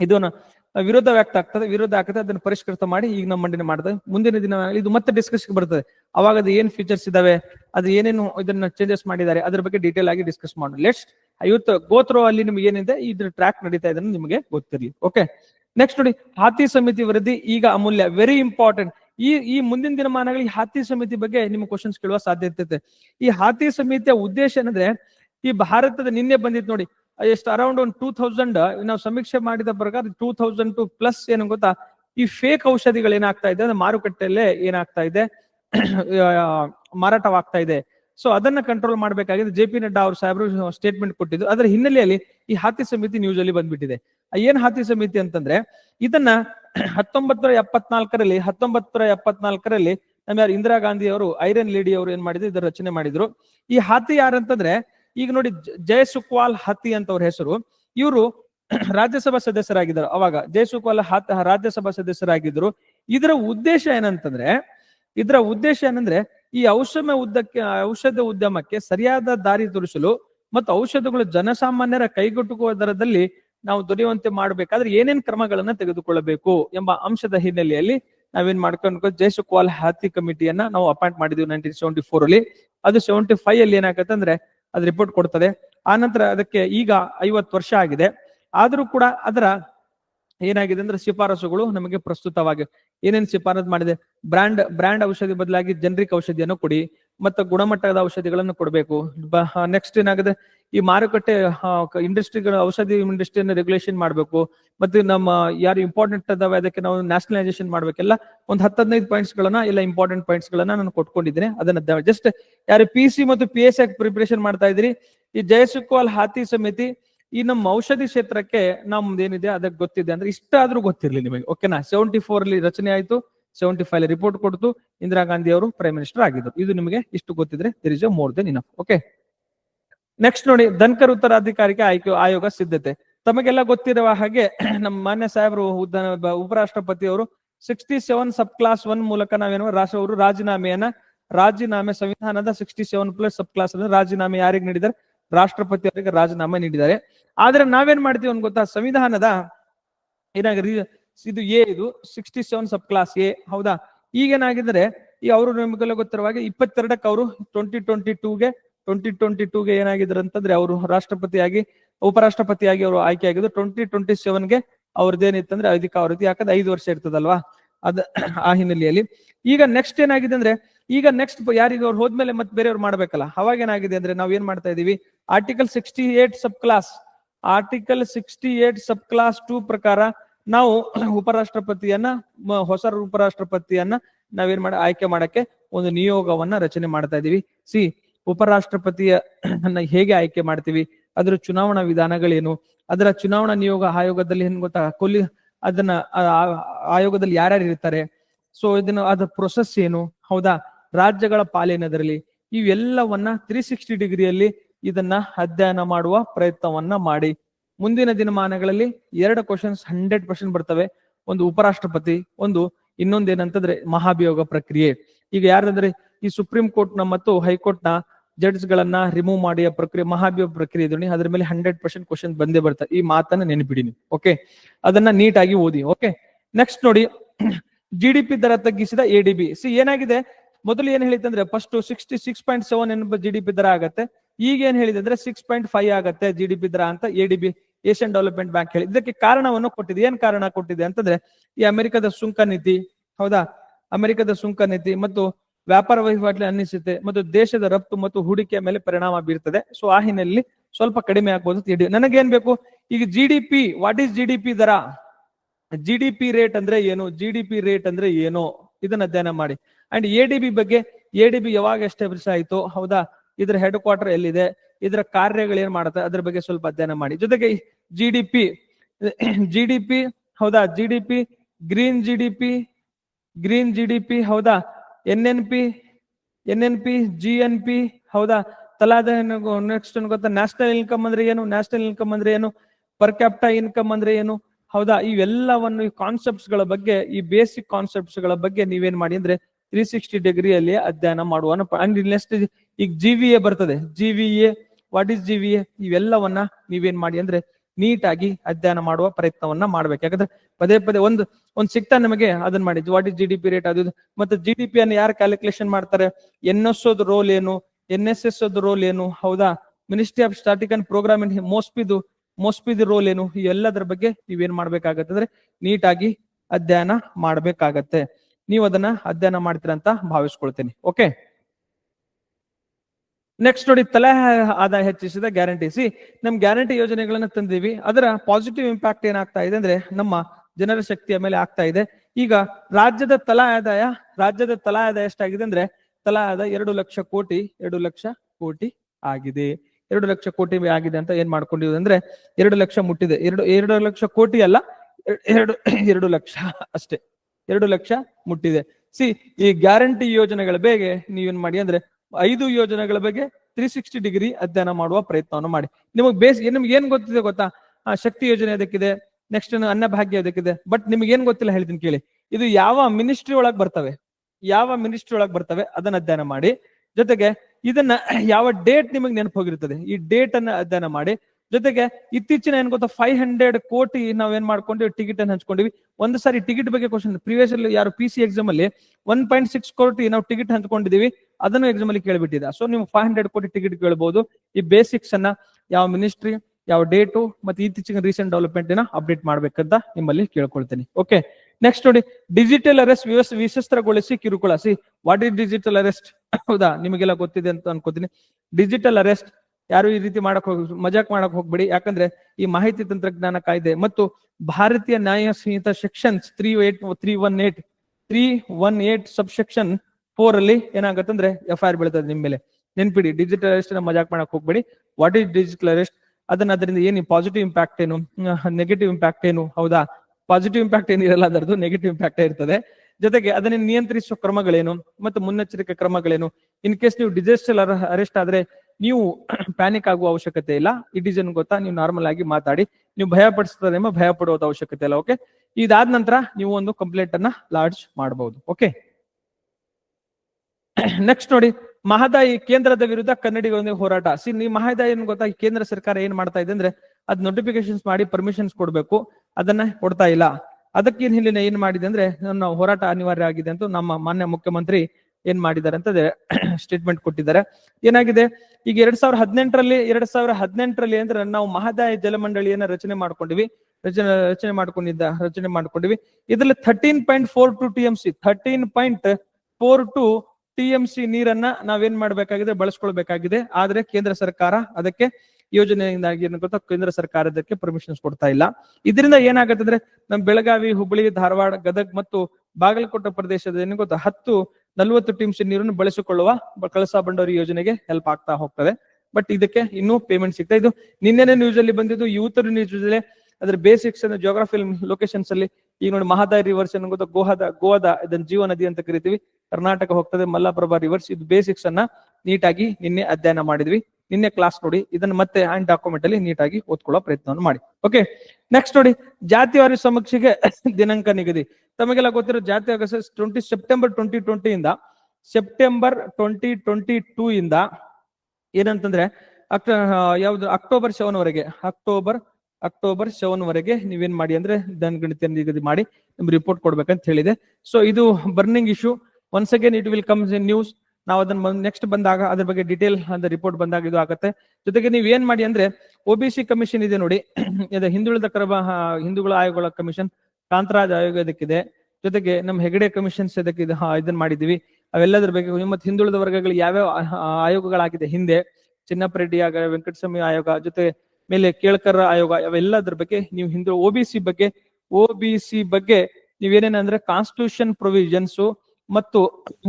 A: ಇದನ್ನ ವಿರೋಧ ವ್ಯಕ್ತ ಆಗ್ತದೆ, ವಿರೋಧ ಆಗ್ತದೆ ಅದನ್ನ ಪರಿಷ್ಕೃತ ಮಾಡಿ ಈಗ ನಮ್ಮ ಮಂಡನೆ ಮಾಡ್ತದೆ ಮುಂದಿನ ದಿನ ಇದು ಮತ್ತೆ ಡಿಸ್ಕಸ್ ಬರ್ತದೆ. ಅವಾಗ ಅದು ಏನ್ ಫೀಚರ್ಸ್ ಇದಾವೆ, ಅದು ಏನೇನು ಇದನ್ನ ಚೇಂಜಸ್ ಮಾಡಿದ್ದಾರೆ, ಅದ್ರ ಬಗ್ಗೆ ಡೀಟೇಲ್ ಆಗಿ ಡಿಸ್ಕಸ್ ಮಾಡೋಣ. ಲೆಟ್ಸ್ ಇವತ್ತು ಗೋತ್ರೋ ಅಲ್ಲಿ ನಿಮ್ಗೆ ಏನಿದೆ, ಇದ್ರ ಟ್ರ್ಯಾಕ್ ನಡೀತಾ ಇದನ್ನು ನಿಮಗೆ ಗೊತ್ತಿರಲಿ. ಓಕೆ ನೆಕ್ಸ್ಟ್ ನೋಡಿ, ಹಾತಿ ಸಮಿತಿ ವರದಿ ಈಗ ಅಮೂಲ್ಯ ವೆರಿ ಇಂಪಾರ್ಟೆಂಟ್ ಈ ಈ ಮುಂದಿನ ದಿನಮಾನಗಳಲ್ಲಿ ಹಾತಿ ಸಮಿತಿ ಬಗ್ಗೆ ನಿಮ್ಮ ಕ್ವಶನ್ಸ್ ಕೇಳುವ ಸಾಧ್ಯತೆ ಇರ್ತೈತೆ. ಈ ಹಾತಿ ಸಮಿತಿಯ ಉದ್ದೇಶ ಏನಂದ್ರೆ, ಈ ಭಾರತದ ನಿನ್ನೆ ಬಂದಿತ್ತು ನೋಡಿ ಎಷ್ಟು ಅರೌಂಡ್ ಒಂದು ಟೂ ತೌಸಂಡ್ ನಾವು ಸಮೀಕ್ಷೆ ಮಾಡಿದ ಪ್ರಕಾರ ಟೂ ತೌಸಂಡ್ ಟು ಪ್ಲಸ್ ಏನು ಗೊತ್ತಾ? ಈ ಫೇಕ್ ಔಷಧಿಗಳು ಏನಾಗ್ತಾ ಇದೆ? ಅಂದ್ರೆ ಮಾರುಕಟ್ಟೆಯಲ್ಲೇ ಏನಾಗ್ತಾ ಇದೆ? ಮಾರಾಟವಾಗ್ತಾ ಇದೆ. ಸೊ ಅದನ್ನ ಕಂಟ್ರೋಲ್ ಮಾಡಬೇಕಾಗಿದೆ. ಜೆ ಪಿ ನಡ್ಡಾ ಅವರು ಸಾಹೇಬರು ಸ್ಟೇಟ್ಮೆಂಟ್ ಕೊಟ್ಟಿದ್ದು. ಅದರ ಹಿನ್ನೆಲೆಯಲ್ಲಿ ಈ ಹಾತಿ ಸಮಿತಿ ನ್ಯೂಸ್ ಅಲ್ಲಿ ಬಂದ್ಬಿಟ್ಟಿದೆ. ಏನ್ ಹಾತಿ ಸಮಿತಿ ಅಂತಂದ್ರೆ, ಇದನ್ನ ಹತ್ತೊಂಬತ್ತರ ಎಪ್ಪತ್ನಾಲ್ಕರಲ್ಲಿ ಹತ್ತೊಂಬತ್ತರ ಎಪ್ಪತ್ನಾಲ್ಕರಲ್ಲಿ ನಮ್ಮ ಯಾರು ಇಂದಿರಾ ಗಾಂಧಿ ಅವರು, ಐರನ್ ಲೇಡಿ ಅವರು ಏನ್ ಮಾಡಿದ್ರು? ಇದರ ರಚನೆ ಮಾಡಿದ್ರು. ಈ ಹಾತಿ ಯಾರಂತಂದ್ರೆ ಈಗ ನೋಡಿ ಜ- ಜಯ ಸುಕ್ವಾಲ್ ಹಾತಿ ಅಂತ ಅವ್ರ ಹೆಸರು. ಇವರು ರಾಜ್ಯಸಭಾ ಸದಸ್ಯರಾಗಿದ್ದರು. ಅವಾಗ ಜಯ ಸುಕ್ವಾಲ್ ಹತ್ತ ರಾಜ್ಯಸಭಾ ಸದಸ್ಯರಾಗಿದ್ರು. ಇದರ ಉದ್ದೇಶ ಏನಂತಂದ್ರೆ, ಇದರ ಉದ್ದೇಶ ಏನಂದ್ರೆ, ಈ ಔಷಧ ಉದ್ದಕ್ಕೆ, ಔಷಧ ಉದ್ಯಮಕ್ಕೆ ಸರಿಯಾದ ದಾರಿ ತೋರಿಸಲು ಮತ್ತು ಔಷಧಗಳು ಜನಸಾಮಾನ್ಯರ ಕೈಗೆಟುಕುವ ದರದಲ್ಲಿ ನಾವು ದೊರೆಯುವಂತೆ ಮಾಡಬೇಕಾದ್ರೆ ಏನೇನ್ ಕ್ರಮಗಳನ್ನ ತೆಗೆದುಕೊಳ್ಳಬೇಕು ಎಂಬ ಅಂಶದ ಹಿನ್ನೆಲೆಯಲ್ಲಿ ನಾವೇನ್ ಮಾಡ್ಕೊಂಡು ಜಯಸುಕ್ವಾಲ್ ಹಾತಿ ಕಮಿಟಿಯನ್ನ ನಾವು ಅಪಾಯಿಂಟ್ ಮಾಡಿದ್ವಿ ನೈನ್ಟೀನ್ ಸೆವೆಂಟಿ ಫೋರ್ ಅಲ್ಲಿ. ಅದು ಸೆವೆಂಟಿ ಫೈವ್ ಅಲ್ಲಿ ಏನಾಗತ್ತೆ ಅಂದ್ರೆ ಅದು ರಿಪೋರ್ಟ್ ಕೊಡ್ತದೆ. ಆ ನಂತರ ಅದಕ್ಕೆ ಈಗ ಐವತ್ತು ವರ್ಷ ಆಗಿದೆ. ಆದರೂ ಕೂಡ ಅದರ ಏನಾಗಿದೆ ಅಂದ್ರೆ ಶಿಫಾರಸುಗಳು ನಮಗೆ ಪ್ರಸ್ತುತವಾಗಿ ಏನೇನು ಶಿಫಾರಸು ಮಾಡಿದೆ? ಬ್ರ್ಯಾಂಡ್ ಬ್ರ್ಯಾಂಡ್ ಔಷಧಿ ಬದಲಾಗಿ ಜನರಿಕ್ ಔಷಧಿಯನ್ನು ಕೊಡಿ, ಮತ್ತೆ ಗುಣಮಟ್ಟದ ಔಷಧಿಗಳನ್ನು ಕೊಡಬೇಕು. ನೆಕ್ಸ್ಟ್ ಏನಾಗಿದೆ? ಈ ಮಾರುಕಟ್ಟೆ ಇಂಡಸ್ಟ್ರಿಗಳ ಔಷಧಿ ಇಂಡಸ್ಟ್ರಿಯನ್ನು ರೆಗ್ಯುಲೇಷನ್ ಮಾಡಬೇಕು. ಮತ್ತೆ ನಮ್ಮ ಯಾರು ಇಂಪಾರ್ಟೆಂಟ್ ಅದಾವೆ ಅದಕ್ಕೆ ನಾವು ನ್ಯಾಷನಲೈಸೇಷನ್ ಮಾಡ್ಬೇಕೆಲ್ಲ. ಒಂದು ಹತ್ತದೈದು ಪಾಯಿಂಟ್ಸ್ ಗಳನ್ನ ಇಲ್ಲ ಇಂಪಾರ್ಟೆಂಟ್ ಪಾಯಿಂಟ್ಸ್ ಗಳನ್ನ ನಾನು ಕೊಟ್ಕೊಂಡಿದ್ದೀನಿ. ಅದನ್ನ ಜಸ್ಟ್ ಯಾರು ಪಿ ಸಿ ಮತ್ತು ಪಿ ಎಸ್ ಪ್ರಿಪ್ರೇಷನ್ ಮಾಡ್ತಾ ಇದ್ರಿ ಈ ಜಯಸುಕ್ವಾಲ್ ಹಾತಿ ಸಮಿತಿ, ಈ ನಮ್ಮ ಔಷಧಿ ಕ್ಷೇತ್ರಕ್ಕೆ ನಮ್ದು ಏನಿದೆ ಅದಕ್ಕೆ ಗೊತ್ತಿದೆ ಅಂದ್ರೆ ಇಷ್ಟಾದ್ರೂ ಗೊತ್ತಿರಲಿ ನಿಮಗೆ ಓಕೆನಾ ಸೆವೆಂಟಿ ಫೋರ್ ಅಲ್ಲಿ ರಚನೆ ಆಯ್ತು ಸೆವೆಂಟಿ ಫೈವ್ ರಿಪೋರ್ಟ್ ಕೊಡ್ತು, ಇಂದಿರಾ ಗಾಂಧಿ ಅವರು ಪ್ರೈಮ್ ಮಿನಿಸ್ಟರ್ ಆಗಿದ್ರು. ಇದು ನಿಮಗೆ ಇಷ್ಟು ಗೊತ್ತಿದ್ರೆ there is more than enough okay next ನೋಡಿ ಧನ್ಕರ್ ಉತ್ತರಾಧಿಕಾರಿಗೆ ಆಯ್ಕೆ, ಆಯೋಗ ಸಿದ್ಧತೆ. ತಮಗೆಲ್ಲ ಗೊತ್ತಿರುವ ಹಾಗೆ, ನಮ್ಮ ಮಾನ್ಯ ಸಾಹೇಬರು ಉಪರಾಷ್ಟ್ರಪತಿ ಅವರು sixty seven sub clause one ಮೂಲಕ ನಾವೇನು ರಾಷ್ಟ್ರ, ಅವರು ರಾಜೀನಾಮೆಯನ್ನ, ರಾಜೀನಾಮೆ ಸಂವಿಧಾನದ sixty seven plus sub clause ಅಂದ್ರೆ ರಾಜೀನಾಮೆ ಯಾರಿಗೆ ನೀಡಿದ್ದಾರೆ? ರಾಷ್ಟ್ರಪತಿ ಅವರಿಗೆ ರಾಜೀನಾಮೆ ನೀಡಿದ್ದಾರೆ. ಆದ್ರೆ ನಾವೇನ್ ಮಾಡ್ತೀವಿ ಅಂತ ಗೊತ್ತಾ? ಸಂವಿಧಾನದ ಏನಾಗಿದೆ ಇದು ಎ, ಇದು sixty seven sub clause A, ಹೌದಾ? ಈಗೇನಾಗಿದ್ರೆ, ಈ ಅವರು ನಿಮಗೆಲ್ಲ ಗೊತ್ತಿರುವಾಗ ಇಪ್ಪತ್ತೆರಡಕ್ಕೆ ಅವರು ಟ್ವೆಂಟಿ ಟ್ವೆಂಟಿ ಟೂಗೆ ಟ್ವೆಂಟಿ ಟ್ವೆಂಟಿ ಟೂಗೆ ಏನಾಗಿದ್ರು ಅಂತಂದ್ರೆ ಅವರು ರಾಷ್ಟ್ರಪತಿಯಾಗಿ, ಉಪರಾಷ್ಟ್ರಪತಿಯಾಗಿ ಅವರು ಆಯ್ಕೆ ಆಗಿದ್ರು ಟ್ವೆಂಟಿ ಟ್ವೆಂಟಿ ಸೆವೆನ್ಗೆ ಅವ್ರದ್ದೇನಿತ್ತಂದ್ರೆ ಅಧಿಕಾವಧಿ ಯಾಕಂದ್ರೆ ಐದು ವರ್ಷ ಇರ್ತದಲ್ವಾ? ಅದ ಆ ಹಿನ್ನೆಲೆಯಲ್ಲಿ. ಈಗ ನೆಕ್ಸ್ಟ್ ಏನಾಗಿದೆ ಅಂದ್ರೆ, ಈಗ ನೆಕ್ಸ್ಟ್ ಯಾರಿಗೆ ಅವ್ರು ಹೋದ್ಮೇಲೆ ಮತ್ತೆ ಬೇರೆಯವ್ರು ಮಾಡ್ಬೇಕಲ್ಲ, ಅವಾಗ ಏನಾಗಿದೆ ಅಂದ್ರೆ ನಾವ್ ಏನ್ ಮಾಡ್ತಾ ಇದೀವಿ? Article sixty eight sub clause article sixty eight sub clause two ಪ್ರಕಾರ ನಾವು ಉಪರಾಷ್ಟ್ರಪತಿಯನ್ನ ಹೊಸ ಉಪರಾಷ್ಟ್ರಪತಿಯನ್ನ ನಾವೇನ್ ಮಾಡ, ಆಯ್ಕೆ ಮಾಡಕ್ಕೆ ಒಂದು ನಿಯೋಗವನ್ನ ರಚನೆ ಮಾಡ್ತಾ ಇದೀವಿ. ಸಿ ಉಪರಾಷ್ಟ್ರಪತಿಯ ಅನ್ನ ಹೇಗೆ ಆಯ್ಕೆ ಮಾಡ್ತೀವಿ? ಅದರ ಚುನಾವಣಾ ವಿಧಾನಗಳೇನು? ಅದರ ಚುನಾವಣಾ ನಿಯೋಗ ಆಯೋಗದಲ್ಲಿ ಏನ್ ಗೊತ್ತಾ? ಕೊಲ್ಲಿ ಅದನ್ನ ಆಯೋಗದಲ್ಲಿ ಯಾರ್ಯಾರು ಇರ್ತಾರೆ? ಸೊ ಇದನ್ನ ಅದ ಪ್ರೊಸೆಸ್ ಏನು? ಹೌದಾ? ರಾಜ್ಯಗಳ ಪಾಲೇನದರಲ್ಲಿ ಇವೆಲ್ಲವನ್ನ ತ್ರೀ ಸಿಕ್ಸ್ಟಿ ಡಿಗ್ರಿಯಲ್ಲಿ ಇದನ್ನ ಅಧ್ಯಯನ ಮಾಡುವ ಪ್ರಯತ್ನವನ್ನ ಮಾಡಿ. ಮುಂದಿನ ದಿನಮಾನಗಳಲ್ಲಿ ಎರಡು ಕ್ವಶನ್ಸ್ ಹಂಡ್ರೆಡ್ ಪರ್ಸೆಂಟ್ ಬರ್ತವೆ. ಒಂದು ಉಪರಾಷ್ಟ್ರಪತಿ, ಒಂದು ಇನ್ನೊಂದೇನಂತಂದ್ರೆ ಮಹಾಭಿಯೋಗ ಪ್ರಕ್ರಿಯೆ. ಈಗ ಯಾರಂದ್ರೆ ಈ ಸುಪ್ರೀಂ ಕೋರ್ಟ್ನ ಮತ್ತು ಹೈಕೋರ್ಟ್ ನ ಜಡ್ಜ್ ಗಳನ್ನ ರಿಮೂವ್ ಮಾಡಿ ಆ ಪ್ರಕ್ರಿಯೆ, ಮಹಾಭಿಯೋಗ ಪ್ರಕ್ರಿಯೆ ಇದೀನಿ ಅದ್ರ ಮೇಲೆ ಹಂಡ್ರೆಡ್ ಪರ್ಸೆಂಟ್ ಕ್ವಶನ್ ಬಂದೇ ಬರ್ತಾರೆ ಈ ಮಾತನ್ನ ನೆನಪಿಡಿ ಓಕೆ ಅದನ್ನ ನೀಟಾಗಿ ಓದಿ ಓಕೆ ನೆಕ್ಸ್ಟ್ ನೋಡಿ ಜಿ ಡಿ ಪಿ ದರ ತಗ್ಗಿಸಿದ ಎ ಡಿ ಬಿ ಸಿ ಏನಾಗಿದೆ? ಮೊದಲು ಏನ್ ಹೇಳಿತ್ತಂದ್ರೆ first sixty six point seven ಎನ್ನುವ ಜಿ ಡಿ ಪಿ ದರ ಆಗತ್ತೆ. ಈಗ ಏನ್ ಹೇಳಿದೆ ಅಂದ್ರೆ ಸಿಕ್ಸ್ ಪಾಯಿಂಟ್ ಫೈವ್ ಆಗತ್ತೆ ಜಿ ಡಿ ಪಿ ದರ ಅಂತ A D B Asian development bank ಹೇಳಿ. ಇದಕ್ಕೆ ಕಾರಣವನ್ನು ಕೊಟ್ಟಿದೆ. ಏನ್ ಕಾರಣ ಕೊಟ್ಟಿದೆ ಅಂತಂದ್ರೆ, ಈ ಅಮೆರಿಕದ ಸುಂಕ ನೀತಿ, ಹೌದಾ? ಅಮೆರಿಕದ ಸುಂಕ ನೀತಿ ಮತ್ತು ವ್ಯಾಪಾರ ವಹಿವಾಟಲ್ಲಿ ಅನ್ನಿಸುತ್ತೆ, ಮತ್ತು ದೇಶದ ರಫ್ತು ಮತ್ತು ಹೂಡಿಕೆಯ ಮೇಲೆ ಪರಿಣಾಮ ಬೀರ್ತದೆ. ಸೊ ಆ ಹಿನ್ನೆಲೆಯಲ್ಲಿ ಸ್ವಲ್ಪ ಕಡಿಮೆ ಆಗ್ಬೋದು ಅಂತ ನನಗೇನ್ ಬೇಕು? ಈಗ G D P what is G D P ದರ? ಜಿ ಡಿ ಪಿ ರೇಟ್ ಅಂದ್ರೆ ಏನು? ಜಿ ಡಿ ಪಿ ರೇಟ್ ಅಂದ್ರೆ ಏನು? ಇದನ್ನ ಅಧ್ಯಯನ ಮಾಡಿ. ಅಂಡ್ ಎ ಡಿ ಬಿ ಬಗ್ಗೆ ಎ ಡಿ ಬಿ ಯಾವಾಗ ಎಸ್ಟಾಬ್ಲಿಷ್ ಆಯ್ತು? ಹೌದಾ? ಇದ್ರ ಹೆಡ್ ಕ್ವಾರ್ಟರ್ ಎಲ್ಲಿದೆ? ಇದರ ಕಾರ್ಯಗಳು ಏನ್ ಮಾಡುತ್ತೆ? ಅದ್ರ ಬಗ್ಗೆ ಸ್ವಲ್ಪ ಅಧ್ಯಯನ ಮಾಡಿ. ಜೊತೆಗೆ G D P G D P ಹೌದಾ? G D P green G D P green G D P ಹೌದಾ? N N P N N P G N P ಹೌದಾ ತಲಾದ ನೆಕ್ಸ್ಟ್ ಗೊತ್ತಾ? ನ್ಯಾಷನಲ್ ಇನ್ಕಮ್ ಅಂದ್ರೆ ಏನು? ನ್ಯಾಷನಲ್ ಇನ್ಕಮ್ ಅಂದ್ರೆ ಏನು? Per ಕ್ಯಾಪ್ಟಾ income ಅಂದ್ರೆ ಏನು? ಹೌದಾ? ಇವೆಲ್ಲವನ್ನು ಈ ಕಾನ್ಸೆಪ್ಟ್ಸ್ಗಳ ಬಗ್ಗೆ, ಈ ಬೇಸಿಕ್ ಕಾನ್ಸೆಪ್ಟ್ಸ್ಗಳ ಬಗ್ಗೆ ನೀವೇನ್ ಮಾಡಿ ಅಂದ್ರೆ ತ್ರೀ ಸಿಕ್ಸ್ಟಿ ಡಿಗ್ರಿಯಲ್ಲಿ ಅಧ್ಯಯನ ಮಾಡುವ ಅಂಡ್ ನೆಕ್ಸ್ಟ್ ಈಗ ಜಿ ವಿ ಎ ಬರ್ತದೆ. G V A what is G V A ಇವೆಲ್ಲವನ್ನ ನೀವೇನ್ ಮಾಡಿ ಅಂದ್ರೆ ನೀಟಾಗಿ ಅಧ್ಯಯನ ಮಾಡುವ ಪ್ರಯತ್ನವನ್ನ ಮಾಡ್ಬೇಕು. ಯಾಕಂದ್ರೆ ಪದೇ ಪದೇ ಒಂದು ಒಂದು ಸಿಗ್ತಾ ನಮಗೆ ಅದನ್ನ ಮಾಡಿ. What is G D P rate ಅದು. ಮತ್ತೆ ಜಿ ಡಿ ಪಿ ಅನ್ನು ಯಾರು ಕ್ಯಾಲ್ಕುಲೇಷನ್ ಮಾಡ್ತಾರೆ? ಎನ್ ಎಸ್ ರೋಲ್ ಏನು? ಎನ್ ಎಸ್ ಎಸ್ ರೋಲ್ ಏನು? ಹೌದಾ? Ministry of static and programme in ಮೋಸ್ಪಿದು ಮೋಸ್ಪಿದು ರೋಲ್ ಏನು? ಎಲ್ಲದರ ಬಗ್ಗೆ ನೀವೇನ್ ಮಾಡ್ಬೇಕಾಗತ್ತೆ ಅಂದ್ರೆ ನೀಟಾಗಿ ಅಧ್ಯಯನ ಮಾಡ್ಬೇಕಾಗತ್ತೆ. ನೀವು ಅದನ್ನ ಅಧ್ಯಯನ ಮಾಡ್ತೀರಾ ಅಂತ ಭಾವಿಸ್ಕೊಳ್ತೇನೆ. ಓಕೆ ನೆಕ್ಸ್ಟ್ ನೋಡಿ, ತಲಾ ಆದಾಯ ಹೆಚ್ಚಿಸಿದ ಗ್ಯಾರಂಟಿ ಸಿ ನಮ್ ಗ್ಯಾರಂಟಿ ಯೋಜನೆಗಳನ್ನ ತಂದೀವಿ ಅದರ ಪಾಸಿಟಿವ್ ಇಂಪ್ಯಾಕ್ಟ್ ಏನಾಗ್ತಾ ಇದೆ ಅಂದ್ರೆ, ನಮ್ಮ ಜನರ ಶಕ್ತಿಯ ಮೇಲೆ ಆಗ್ತಾ ಇದೆ. ಈಗ ರಾಜ್ಯದ ತಲಾ ಆದಾಯ, ರಾಜ್ಯದ ತಲಾ ಆದಾಯ ಎಷ್ಟಾಗಿದೆ ಅಂದ್ರೆ, ತಲಾ ಆದಾಯ ಎರಡು ಲಕ್ಷ ಕೋಟಿ, ಎರಡು ಲಕ್ಷ ಕೋಟಿ ಆಗಿದೆ. ಎರಡು ಲಕ್ಷ ಕೋಟಿ ಆಗಿದೆ ಅಂತ ಏನ್ ಮಾಡ್ಕೊಂಡಿರೋದು ಅಂದ್ರೆ, ಎರಡು ಲಕ್ಷ ಮುಟ್ಟಿದೆ. ಎರಡು ಎರಡು ಲಕ್ಷ ಕೋಟಿ ಅಲ್ಲ, ಎರಡು ಎರಡು ಲಕ್ಷ ಅಷ್ಟೇ. ಎರಡು ಲಕ್ಷ ಮುಟ್ಟಿದೆ. ಸಿ ಈ ಗ್ಯಾರಂಟಿ ಯೋಜನೆಗಳ ಬೇಗ ನೀವೇನ್ ಮಾಡಿ ಅಂದ್ರೆ ಐದು ಯೋಜನೆಗಳ ಬಗ್ಗೆ ತ್ರೀ ಸಿಕ್ಸ್ಟಿ ಡಿಗ್ರಿ ಅಧ್ಯಯನ ಮಾಡುವ ಪ್ರಯತ್ನವನ್ನು ಮಾಡಿ. ನಿಮಗೆ ಬೇಸ್, ನಿಮ್ಗೆ ಏನ್ ಗೊತ್ತಿದೆ ಗೊತ್ತಾ? ಶಕ್ತಿ ಯೋಜನೆ ಅದಕ್ಕಿದೆ ನೆಕ್ಸ್ಟ್ ಅನ್ನಭಾಗ್ಯ ಅದಕ್ಕಿದೆ ಬಟ್ ನಿಮ್ಗೆ ಏನ್ ಗೊತ್ತಿಲ್ಲ ಹೇಳ್ತೀನಿ ಕೇಳಿ. ಇದು ಯಾವ ಮಿನಿಸ್ಟ್ರಿ ಒಳಗ್ ಬರ್ತವೆ? ಯಾವ ಮಿನಿಸ್ಟ್ರಿ ಒಳಗ್ ಬರ್ತವೆ? ಅದನ್ನ ಅಧ್ಯಯನ ಮಾಡಿ. ಜೊತೆಗೆ ಇದನ್ನ ಯಾವ ಡೇಟ್ ನಿಮಗೆ ನೆನಪು ಹೋಗಿರ್ತದೆ? ಈ ಡೇಟ್ ಅನ್ನ ಅಧ್ಯಯನ ಮಾಡಿ. ಜೊತೆಗೆ ಇತ್ತೀಚಿನ ಏನ್ ಗೊತ್ತಾ ಫೈವ್ ಹಂಡ್ರೆಡ್ ಕೋಟಿ ನಾವ್ ಏನ್ ಮಾಡ್ಕೊಂಡಿವಿ ಟಿಕೆಟ್ ಅನ್ನು ಹಂಚ್ಕೊಂಡಿವಿ. ಒಂದ್ ಸಾರಿ ಟಿಕೆಟ್ ಬಗ್ಗೆ ಕ್ವಶನ್ ಪ್ರಿವಿಯಸ್ ಅಲ್ಲಿ ಯಾರು ಪಿ ಸಿ ಎಕ್ಸಾಮ್ ಅಲ್ಲಿ ಒನ್ ಪಾಯಿಂಟ್ ಸಿಕ್ಸ್ ಕೋಟಿ ನಾವು ಟಿಕೆಟ್ ಹಂಚ್ಕೊಂಡಿದೀವಿ. ಅದನ್ನು ಎಕ್ಸಾಮ್ ಅಲ್ಲಿ ಕೇಳ್ಬಿಟ್ಟಿದೆ ಸೊ ನೀವು ಫೈವ್ ಹಂಡ್ರೆಡ್ ಕೋಟಿ ಟಿಕೆಟ್ ಕೇಳಬಹುದು ಈ ಬೇಸಿಕ್ಸ್ ಅನ್ನ ಯಾವ ಮಿನಿಸ್ಟ್ರಿ ಯಾವ ಡೇಟು ಮತ್ತೆ ಇತ್ತೀಚಿನ ರೀಸೆಂಟ್ ಡೆವಲಪ್ಮೆಂಟ್ನ ಅಪ್ಡೇಟ್ ಮಾಡ್ಬೇಕಂತ ನಿಮ್ಮಲ್ಲಿ ಕೇಳ್ಕೊಳ್ತೀನಿ. ಓಕೆ ನೆಕ್ಸ್ಟ್ ನೋಡಿ ಡಿಜಿಟಲ್ ಅರೆಸ್ಟ್ ವಿಶಸ್ತ್ರಗೊಳಿಸಿ ಕಿರುಕುಳ. See what is digital arrest ಹೌದಾ? ನಿಮಗೆಲ್ಲ ಗೊತ್ತಿದೆ ಅಂತ ಅನ್ಕೋತೀನಿ. ಡಿಜಿಟಲ್ ಅರೆಸ್ಟ್ ಯಾರು ಈ ರೀತಿ ಮಾಡಕ್ ಹೋಗ್, ಮಜಾಕ್ ಮಾಡಕ್ ಹೋಗ್ಬೇಡಿ. ಯಾಕಂದ್ರೆ ಈ ಮಾಹಿತಿ ತಂತ್ರಜ್ಞಾನ ಕಾಯ್ದೆ ಮತ್ತು Bharatiya Nyaya Sanhita sections three eight three one eight three one eight sub section four ಅಲ್ಲಿ ಏನಾಗತ್ತಂದ್ರೆ ಎಫ್ ಐ ಆರ್ ಬೀಳ್ತದೆ ನಿಮ್ ಮೇಲೆ. ನೆನ್ಪಿಡಿ ಡಿಜಿಟಲ್ ಅರೆಸ್ಟ್ ಮಜಾಕ್ ಮಾಡಕ್ ಹೋಗ್ಬೇಡಿ. ವಾಟ್ ಇಸ್ ಡಿಜಿಟಲ್ ಅರೆಸ್ಟ್ ಅದನ್ನ ಅದರಿಂದ ಏನು ಪಾಸಿಟಿವ್ ಇಂಪ್ಯಾಕ್ಟ್ ಏನು? ನೆಗೆಟಿವ್ ಇಂಪ್ಯಾಕ್ಟ್ ಏನು? ಹೌದಾ? ಪಾಸಿಟಿವ್ ಇಂಪ್ಯಾಕ್ಟ್ ಏನಿರಲ್ಲ, ಅದರದ್ದು ನೆಗೆಟಿವ್ ಇಂಪ್ಯಾಕ್ಟ್ ಇರ್ತದೆ. ಜೊತೆಗೆ ಅದನ್ನ ನಿಯಂತ್ರಿಸುವ ಕ್ರಮಗಳೇನು? ಮತ್ತು ಮುನ್ನೆಚ್ಚರಿಕೆ ಕ್ರಮಗಳೇನು? ಇನ್ ಕೇಸ್ ನೀವು ಡಿಜಿಟಲ್ ಅರೆಸ್ಟ್ ಆದ್ರೆ ನೀವು ಪ್ಯಾನಿಕ್ ಆಗುವ ಅವಶ್ಯಕತೆ ಇಲ್ಲ. ಇಟ್ ಈಸ್ ಗೊತ್ತಾ? ನೀವು ನಾರ್ಮಲ್ ಆಗಿ ಮಾತಾಡಿ. ನೀವು ಭಯ ಪಡಿಸ್ತದೆ ಭಯ ಪಡುವ ಅವಶ್ಯಕತೆ ಇಲ್ಲ ಓಕೆ ಇದಾದ ನಂತರ ನೀವು ಒಂದು ಕಂಪ್ಲೇಂಟ್ ಅನ್ನ ಲಾಡ್ಜ್ ಮಾಡಬಹುದು ಓಕೆ ನೆಕ್ಸ್ಟ್ ನೋಡಿ, ಮಹದಾಯಿ ಕೇಂದ್ರದ ವಿರುದ್ಧ ಕನ್ನಡಿಗರೊಂದಿಗೆ ಹೋರಾಟ. ಸಿ ನೀವು ಮಹದಾಯಿ ಏನ್ ಗೊತ್ತಾ? ಕೇಂದ್ರ ಸರ್ಕಾರ ಏನ್ ಮಾಡ್ತಾ ಇದೆ ಅಂದ್ರೆ, ಅದ್ ನೋಟಿಫಿಕೇಶನ್ಸ್ ಮಾಡಿ ಪರ್ಮಿಷನ್ಸ್ ಕೊಡಬೇಕು. ಅದನ್ನ ಕೊಡ್ತಾ ಇಲ್ಲ. ಅದಕ್ಕೆ ಹಿನ್ನೆಲೆ ಏನ್ ಮಾಡಿದೆ ಅಂದ್ರೆ, ನನ್ನ ಹೋರಾಟ ಅನಿವಾರ್ಯ ಆಗಿದೆ ಅಂತ ನಮ್ಮ ಮಾನ್ಯ ಮುಖ್ಯಮಂತ್ರಿ ಏನ್ ಮಾಡಿದ್ದಾರೆ ಅಂತ ಸ್ಟೇಟ್ಮೆಂಟ್ ಕೊಟ್ಟಿದ್ದಾರೆ. ಏನಾಗಿದೆ? ಈಗ ಎರಡ್ ಸಾವಿರದ ಹದಿನೆಂಟರಲ್ಲಿ, ಎರಡ್ ಸಾವಿರದ ಹದಿನೆಂಟರಲ್ಲಿ ಅಂದ್ರೆ ನಾವು ಮಹದಾಯಿ ಜಲಮಂಡಳಿಯನ್ನ ರಚನೆ ಮಾಡ್ಕೊಂಡಿವಿ. ರಚನೆ ರಚನೆ ಮಾಡ್ಕೊಂಡಿದ್ದ, ರಚನೆ ಮಾಡ್ಕೊಂಡಿವಿ. ಇದರಲ್ಲಿ thirteen point four two T M C thirteen point four two T M C ನೀರನ್ನ ನಾವೇನ್ ಮಾಡ್ಬೇಕಾಗಿದೆ? ಬಳಸ್ಕೊಳ್ಬೇಕಾಗಿದೆ. ಆದ್ರೆ ಕೇಂದ್ರ ಸರ್ಕಾರ ಅದಕ್ಕೆ ಯೋಜನೆಯಿಂದಾಗಿ ಏನು ಗೊತ್ತಾ? ಕೇಂದ್ರ ಸರ್ಕಾರ ಅದಕ್ಕೆ ಪರ್ಮಿಷನ್ಸ್ ಕೊಡ್ತಾ ಇಲ್ಲ. ಇದರಿಂದ ಏನಾಗುತ್ತೆ ಅಂದ್ರೆ ನಮ್ ಬೆಳಗಾವಿ, ಹುಬ್ಬಳ್ಳಿ, ಧಾರವಾಡ, ಗದಗ್ ಮತ್ತು ಬಾಗಲಕೋಟೆ ಪ್ರದೇಶದ ಏನ್ ಗೊತ್ತಾ? ಹತ್ತು ನಲ್ವತ್ತು ಟಿಮ್ಸ್ ನೀರನ್ನು ಬಳಸಿಕೊಳ್ಳುವ ಕಳಸಾ ಬಂಡೂರಿ ಯೋಜನೆಗೆ ಹೆಲ್ಪ್ ಆಗ್ತಾ ಹೋಗ್ತದೆ. ಬಟ್ ಇದಕ್ಕೆ ಇನ್ನೂ ಪೇಮೆಂಟ್ ಸಿಗ್ತಾ ಇದು ನಿನ್ನೆನೆ ನ್ಯೂಸ್ ಅಲ್ಲಿ ಬಂದಿದ್ದು ಯೂಥರ್ ನ್ಯೂಸ್ ಅಲ್ಲಿ ಅದ್ರ ಬೇಸಿಕ್ಸ್ ಜಿಯೋಗ್ರಫಿ ಲೊಕೇಶನ್ಸ್ ಅಲ್ಲಿ ಈಗ ನೋಡಿ ಮಹದಾಯಿ ರಿವರ್ಸ್ ಏನು ಗೋಹದ, ಗೋವಾದ ಇದನ್ನ ಜೀವ ನದಿ ಅಂತ ಕರಿತೀವಿ. ಕರ್ನಾಟಕ ಹೋಗ್ತದೆ ಮಲ್ಲಾಪ್ರಭಾ ರಿವರ್ಸ್ ಇದು ಬೇಸಿಕ್ಸ್ ಅನ್ನ ನೀಟಾಗಿ ನಿನ್ನೆ ಅಧ್ಯಯನ ಮಾಡಿದ್ವಿ. ನಿನ್ನೆ ಕ್ಲಾಸ್ ನೋಡಿ, ಇದನ್ನ ಮತ್ತೆ ಹ್ಯಾಂಡ್ ಡಾಕ್ಯುಮೆಂಟ್ ಅಲ್ಲಿ ನೀಟಾಗಿ ಓದ್ಕೊಳ್ಳೋ ಪ್ರಯತ್ನವನ್ನು ಮಾಡಿ. ಓಕೆ ನೆಕ್ಸ್ಟ್ ನೋಡಿ ಜಾತಿವಾರಿ ಸಮೀಕ್ಷೆಗೆ ದಿನಾಂಕ ನಿಗದಿ. ತಮಗೆಲ್ಲ ಗೊತ್ತಿರೋ ಜಾತಿ ಟ್ವೆಂಟಿ ಸೆಪ್ಟೆಂಬರ್ ಟ್ವೆಂಟಿ ಟ್ವೆಂಟಿ ಇಂದ ಸೆಪ್ಟೆಂಬರ್ ಟ್ವೆಂಟಿ ಟ್ವೆಂಟಿ ಟೂ ಇಂದ ಏನಂತಂದ್ರೆ, ಅಕ್ಟ, ಯಾವ್ದು ಅಕ್ಟೋಬರ್ ಸೆವೆನ್ ವರೆಗೆ ಅಕ್ಟೋಬರ್ ಅಕ್ಟೋಬರ್ ಸೆವೆನ್ ವರೆಗೆ ನೀವೇನ್ ಮಾಡಿ ಅಂದ್ರೆ ಗಣಿತ ನಿಗದಿ ಮಾಡಿ ನಿಮ್ ರಿಪೋರ್ಟ್ ಕೊಡ್ಬೇಕಂತ ಹೇಳಿದೆ. ಸೊ ಇದು burning issue once again it will comes in news ನಾವು ಅದನ್ನ ನೆಕ್ಸ್ಟ್ ಬಂದಾಗ ಅದ್ರ ಬಗ್ಗೆ ಡೀಟೇಲ್ ಅಂತ ರಿಪೋರ್ಟ್ ಬಂದಾಗ ಇದು ಆಗುತ್ತೆ. ಜೊತೆಗೆ ನೀವು ಏನ್ ಮಾಡಿ ಅಂದ್ರೆ ಒ ಬಿ ಸಿ ಕಮಿಷನ್ ಇದೆ ನೋಡಿ. ಇದು ಹಿಂದುಳಿದ ಕರಬ ಹಿಂದೂಗಳ ಆಯೋಗಗಳ ಕಮಿಷನ್ ಕಾಂತರಾಜ್ ಆಯೋಗ ಇದಕ್ಕಿದೆ. ಜೊತೆಗೆ ನಮ್ಮ ಹೆಗಡೆ ಕಮಿಷನ್ಸ್ ಇದಕ್ಕೆ ಇದನ್ನ ಮಾಡಿದೀವಿ ಅವೆಲ್ಲದ್ರ ಬಗ್ಗೆ ಮತ್ತೆ ಹಿಂದುಳಿದ ವರ್ಗಗಳು ಯಾವ್ಯಾವ ಆಯೋಗಗಳಾಗಿದೆ ಹಿಂದೆ, ಚಿನ್ನಪ್ಪ ರೆಡ್ಡಿ ಆಗ, ವೆಂಕಟಸ್ವಾಮಿ ಆಯೋಗ, ಜೊತೆ ಮೇಲೆ ಕೇಳ್ಕರ ಆಯೋಗ, ಅವೆಲ್ಲದ್ರ ಬಗ್ಗೆ ನೀವು ಹಿಂದೂ ಒ ಬಿ ಸಿ ಬಗ್ಗೆ ಒ ಬಿ ಸಿ ಬಗ್ಗೆ ನೀವೇನೇನಂದ್ರೆ ಕಾನ್ಸ್ಟಿಟ್ಯೂಷನ್ ಪ್ರೊವಿಷನ್ಸ್ ಮತ್ತು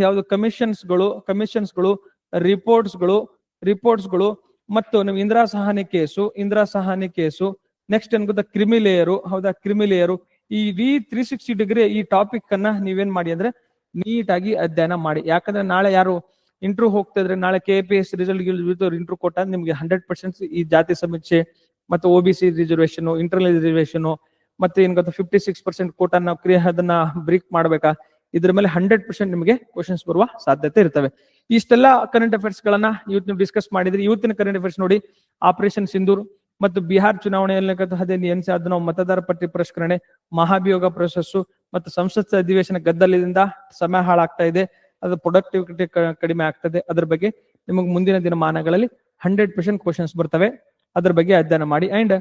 A: ಯಾವುದು ಕಮಿಷನ್ಸ್ಗಳು ಕಮಿಷನ್ಸ್ಗಳು ರಿಪೋರ್ಟ್ಸ್ಗಳು ರಿಪೋರ್ಟ್ಸ್ಗಳು ಮತ್ತು ನೀವು Indira Sahani case, Indira Sahani case next ಏನ್ ಗೊತ್ತಾ ಕ್ರಿಮಿಲೇಯರು ಹೌದಾ? ಕ್ರಿಮಿಲೇಯರು ಈ ವಿ ತ್ರೀ ಸಿಕ್ಸ್ಟಿ ಡಿಗ್ರಿ ಈ ಟಾಪಿಕ್ ಅನ್ನ ನೀವೇನ್ ಮಾಡಿ ಅಂದ್ರೆ ನೀಟಾಗಿ ಅಧ್ಯಯನ ಮಾಡಿ. ಯಾಕಂದ್ರೆ ನಾಳೆ ಯಾರು ಇಂಟ್ರೂ ಹೋಗ್ತಾ ಇದ್ರೆ ನಾಳೆ ಕೆ ಪಿ ಎಸ್ ರಿಸಲ್ಟ್ ಇಂಟ್ರೂ ಕೊಟ್ಟ ನಿಮ್ಗೆ ಹಂಡ್ರೆಡ್ ಪರ್ಸೆಂಟ್ ಈ ಜಾತಿ ಸಮೀಕ್ಷೆ ಮತ್ತು O B C reservation internal reservation ಮತ್ತೆ ಏನ್ ಗೊತ್ತಾ ಫಿಫ್ಟಿ ಸಿಕ್ಸ್ ಪರ್ಸೆಂಟ್ ಕೋಟ ನಾವು ಕ್ರಿಯೆ ಅದನ್ನ ಬ್ರೇಕ್ ಮಾಡ್ಬೇಕಾ? ಇದ್ರ ಮೇಲೆ ಹಂಡ್ರೆಡ್ ಪರ್ಸೆಂಟ್ ನಿಮಗೆ ಕ್ವಶನ್ಸ್ ಬರುವ ಸಾಧ್ಯತೆ ಇರ್ತವೆ. ಇಷ್ಟೆಲ್ಲ ಕರೆಂಟ್ ಅಫೇರ್ಸ್ ಗಳನ್ನ ಇವತ್ತು ನೀವು ಡಿಸ್ಕಸ್ ಮಾಡಿದ್ರಿ. ಇವತ್ತಿನ ಕರೆಂಟ್ ಅಫೇರ್ಸ್ ನೋಡಿ ಆಪರೇಷನ್ ಸಿಂಧೂರ್ ಮತ್ತು ಬಿಹಾರ್ ಚುನಾವಣೆಯಲ್ಲಿ ಅದೇ ನಾವು ಮತದಾರ ಪಟ್ಟಿ ಪರಿಷ್ಕರಣೆ, ಮಹಾಭಿಯೋಗ ಪ್ರೊಸೆಸ್ ಮತ್ತು ಸಂಸತ್ ಅಧಿವೇಶನ ಗದ್ದಲದಿಂದ ಸಮಯ ಹಾಳಾಗ್ತಾ ಇದೆ. ಅದು ಪ್ರೊಡಕ್ಟಿವಿಟಿ ಕಡಿಮೆ ಆಗ್ತದೆ. ಅದ್ರ ಬಗ್ಗೆ ನಿಮಗೆ ಮುಂದಿನ ದಿನಮಾನಗಳಲ್ಲಿ ಹಂಡ್ರೆಡ್ ಪರ್ಸೆಂಟ್ ಕ್ವಶನ್ಸ್ ಬರ್ತವೆ. ಅದ್ರ ಬಗ್ಗೆ ಅಧ್ಯಯನ ಮಾಡಿ. ಅಂಡ್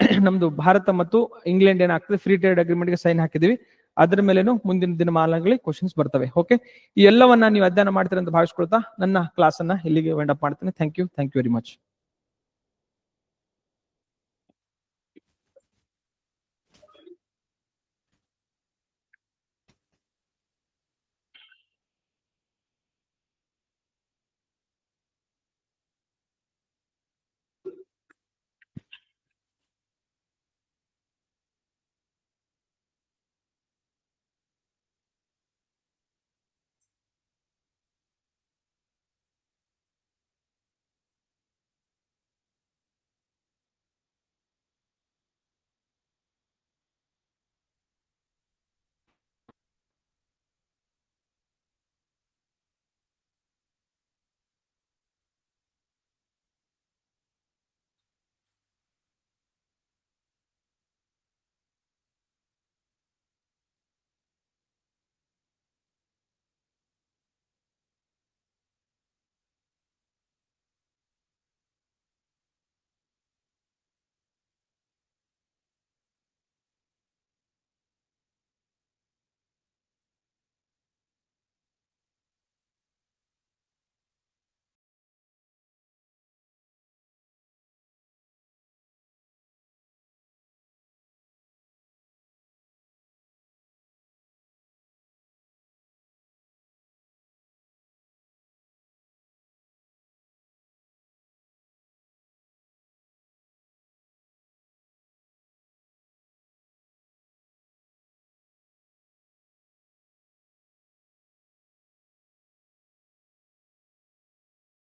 A: ನಮ್ದು ಭಾರತ ಮತ್ತು ಇಂಗ್ಲೆಂಡ್ ಏನಾಗ್ತದೆ ಫ್ರೀ ಟ್ರೇಡ್ ಅಗ್ರಿಮೆಂಟ್ಗೆ ಸೈನ್ ಹಾಕಿದೀವಿ ಅದ್ರ ಮೇಲೇನು ಮುಂದಿನ ದಿನಮಾನಗಳಲ್ಲಿ ಕ್ವಶನ್ಸ್ ಬರ್ತವೆ ಓಕೆ ಈ ಎಲ್ಲವನ್ನ ನೀವು ಅಧ್ಯಯನ ಮಾಡ್ತೀರ ಅಂತ ಭಾವಿಸ್ಕೊಳ್ತಾ ನನ್ನ ಕ್ಲಾಸ್ ಅನ್ನ ಇಲ್ಲಿಗೆ ವೈಂಡ್ ಅಪ್ ಮಾಡ್ತೇನೆ. Thank you thank you very much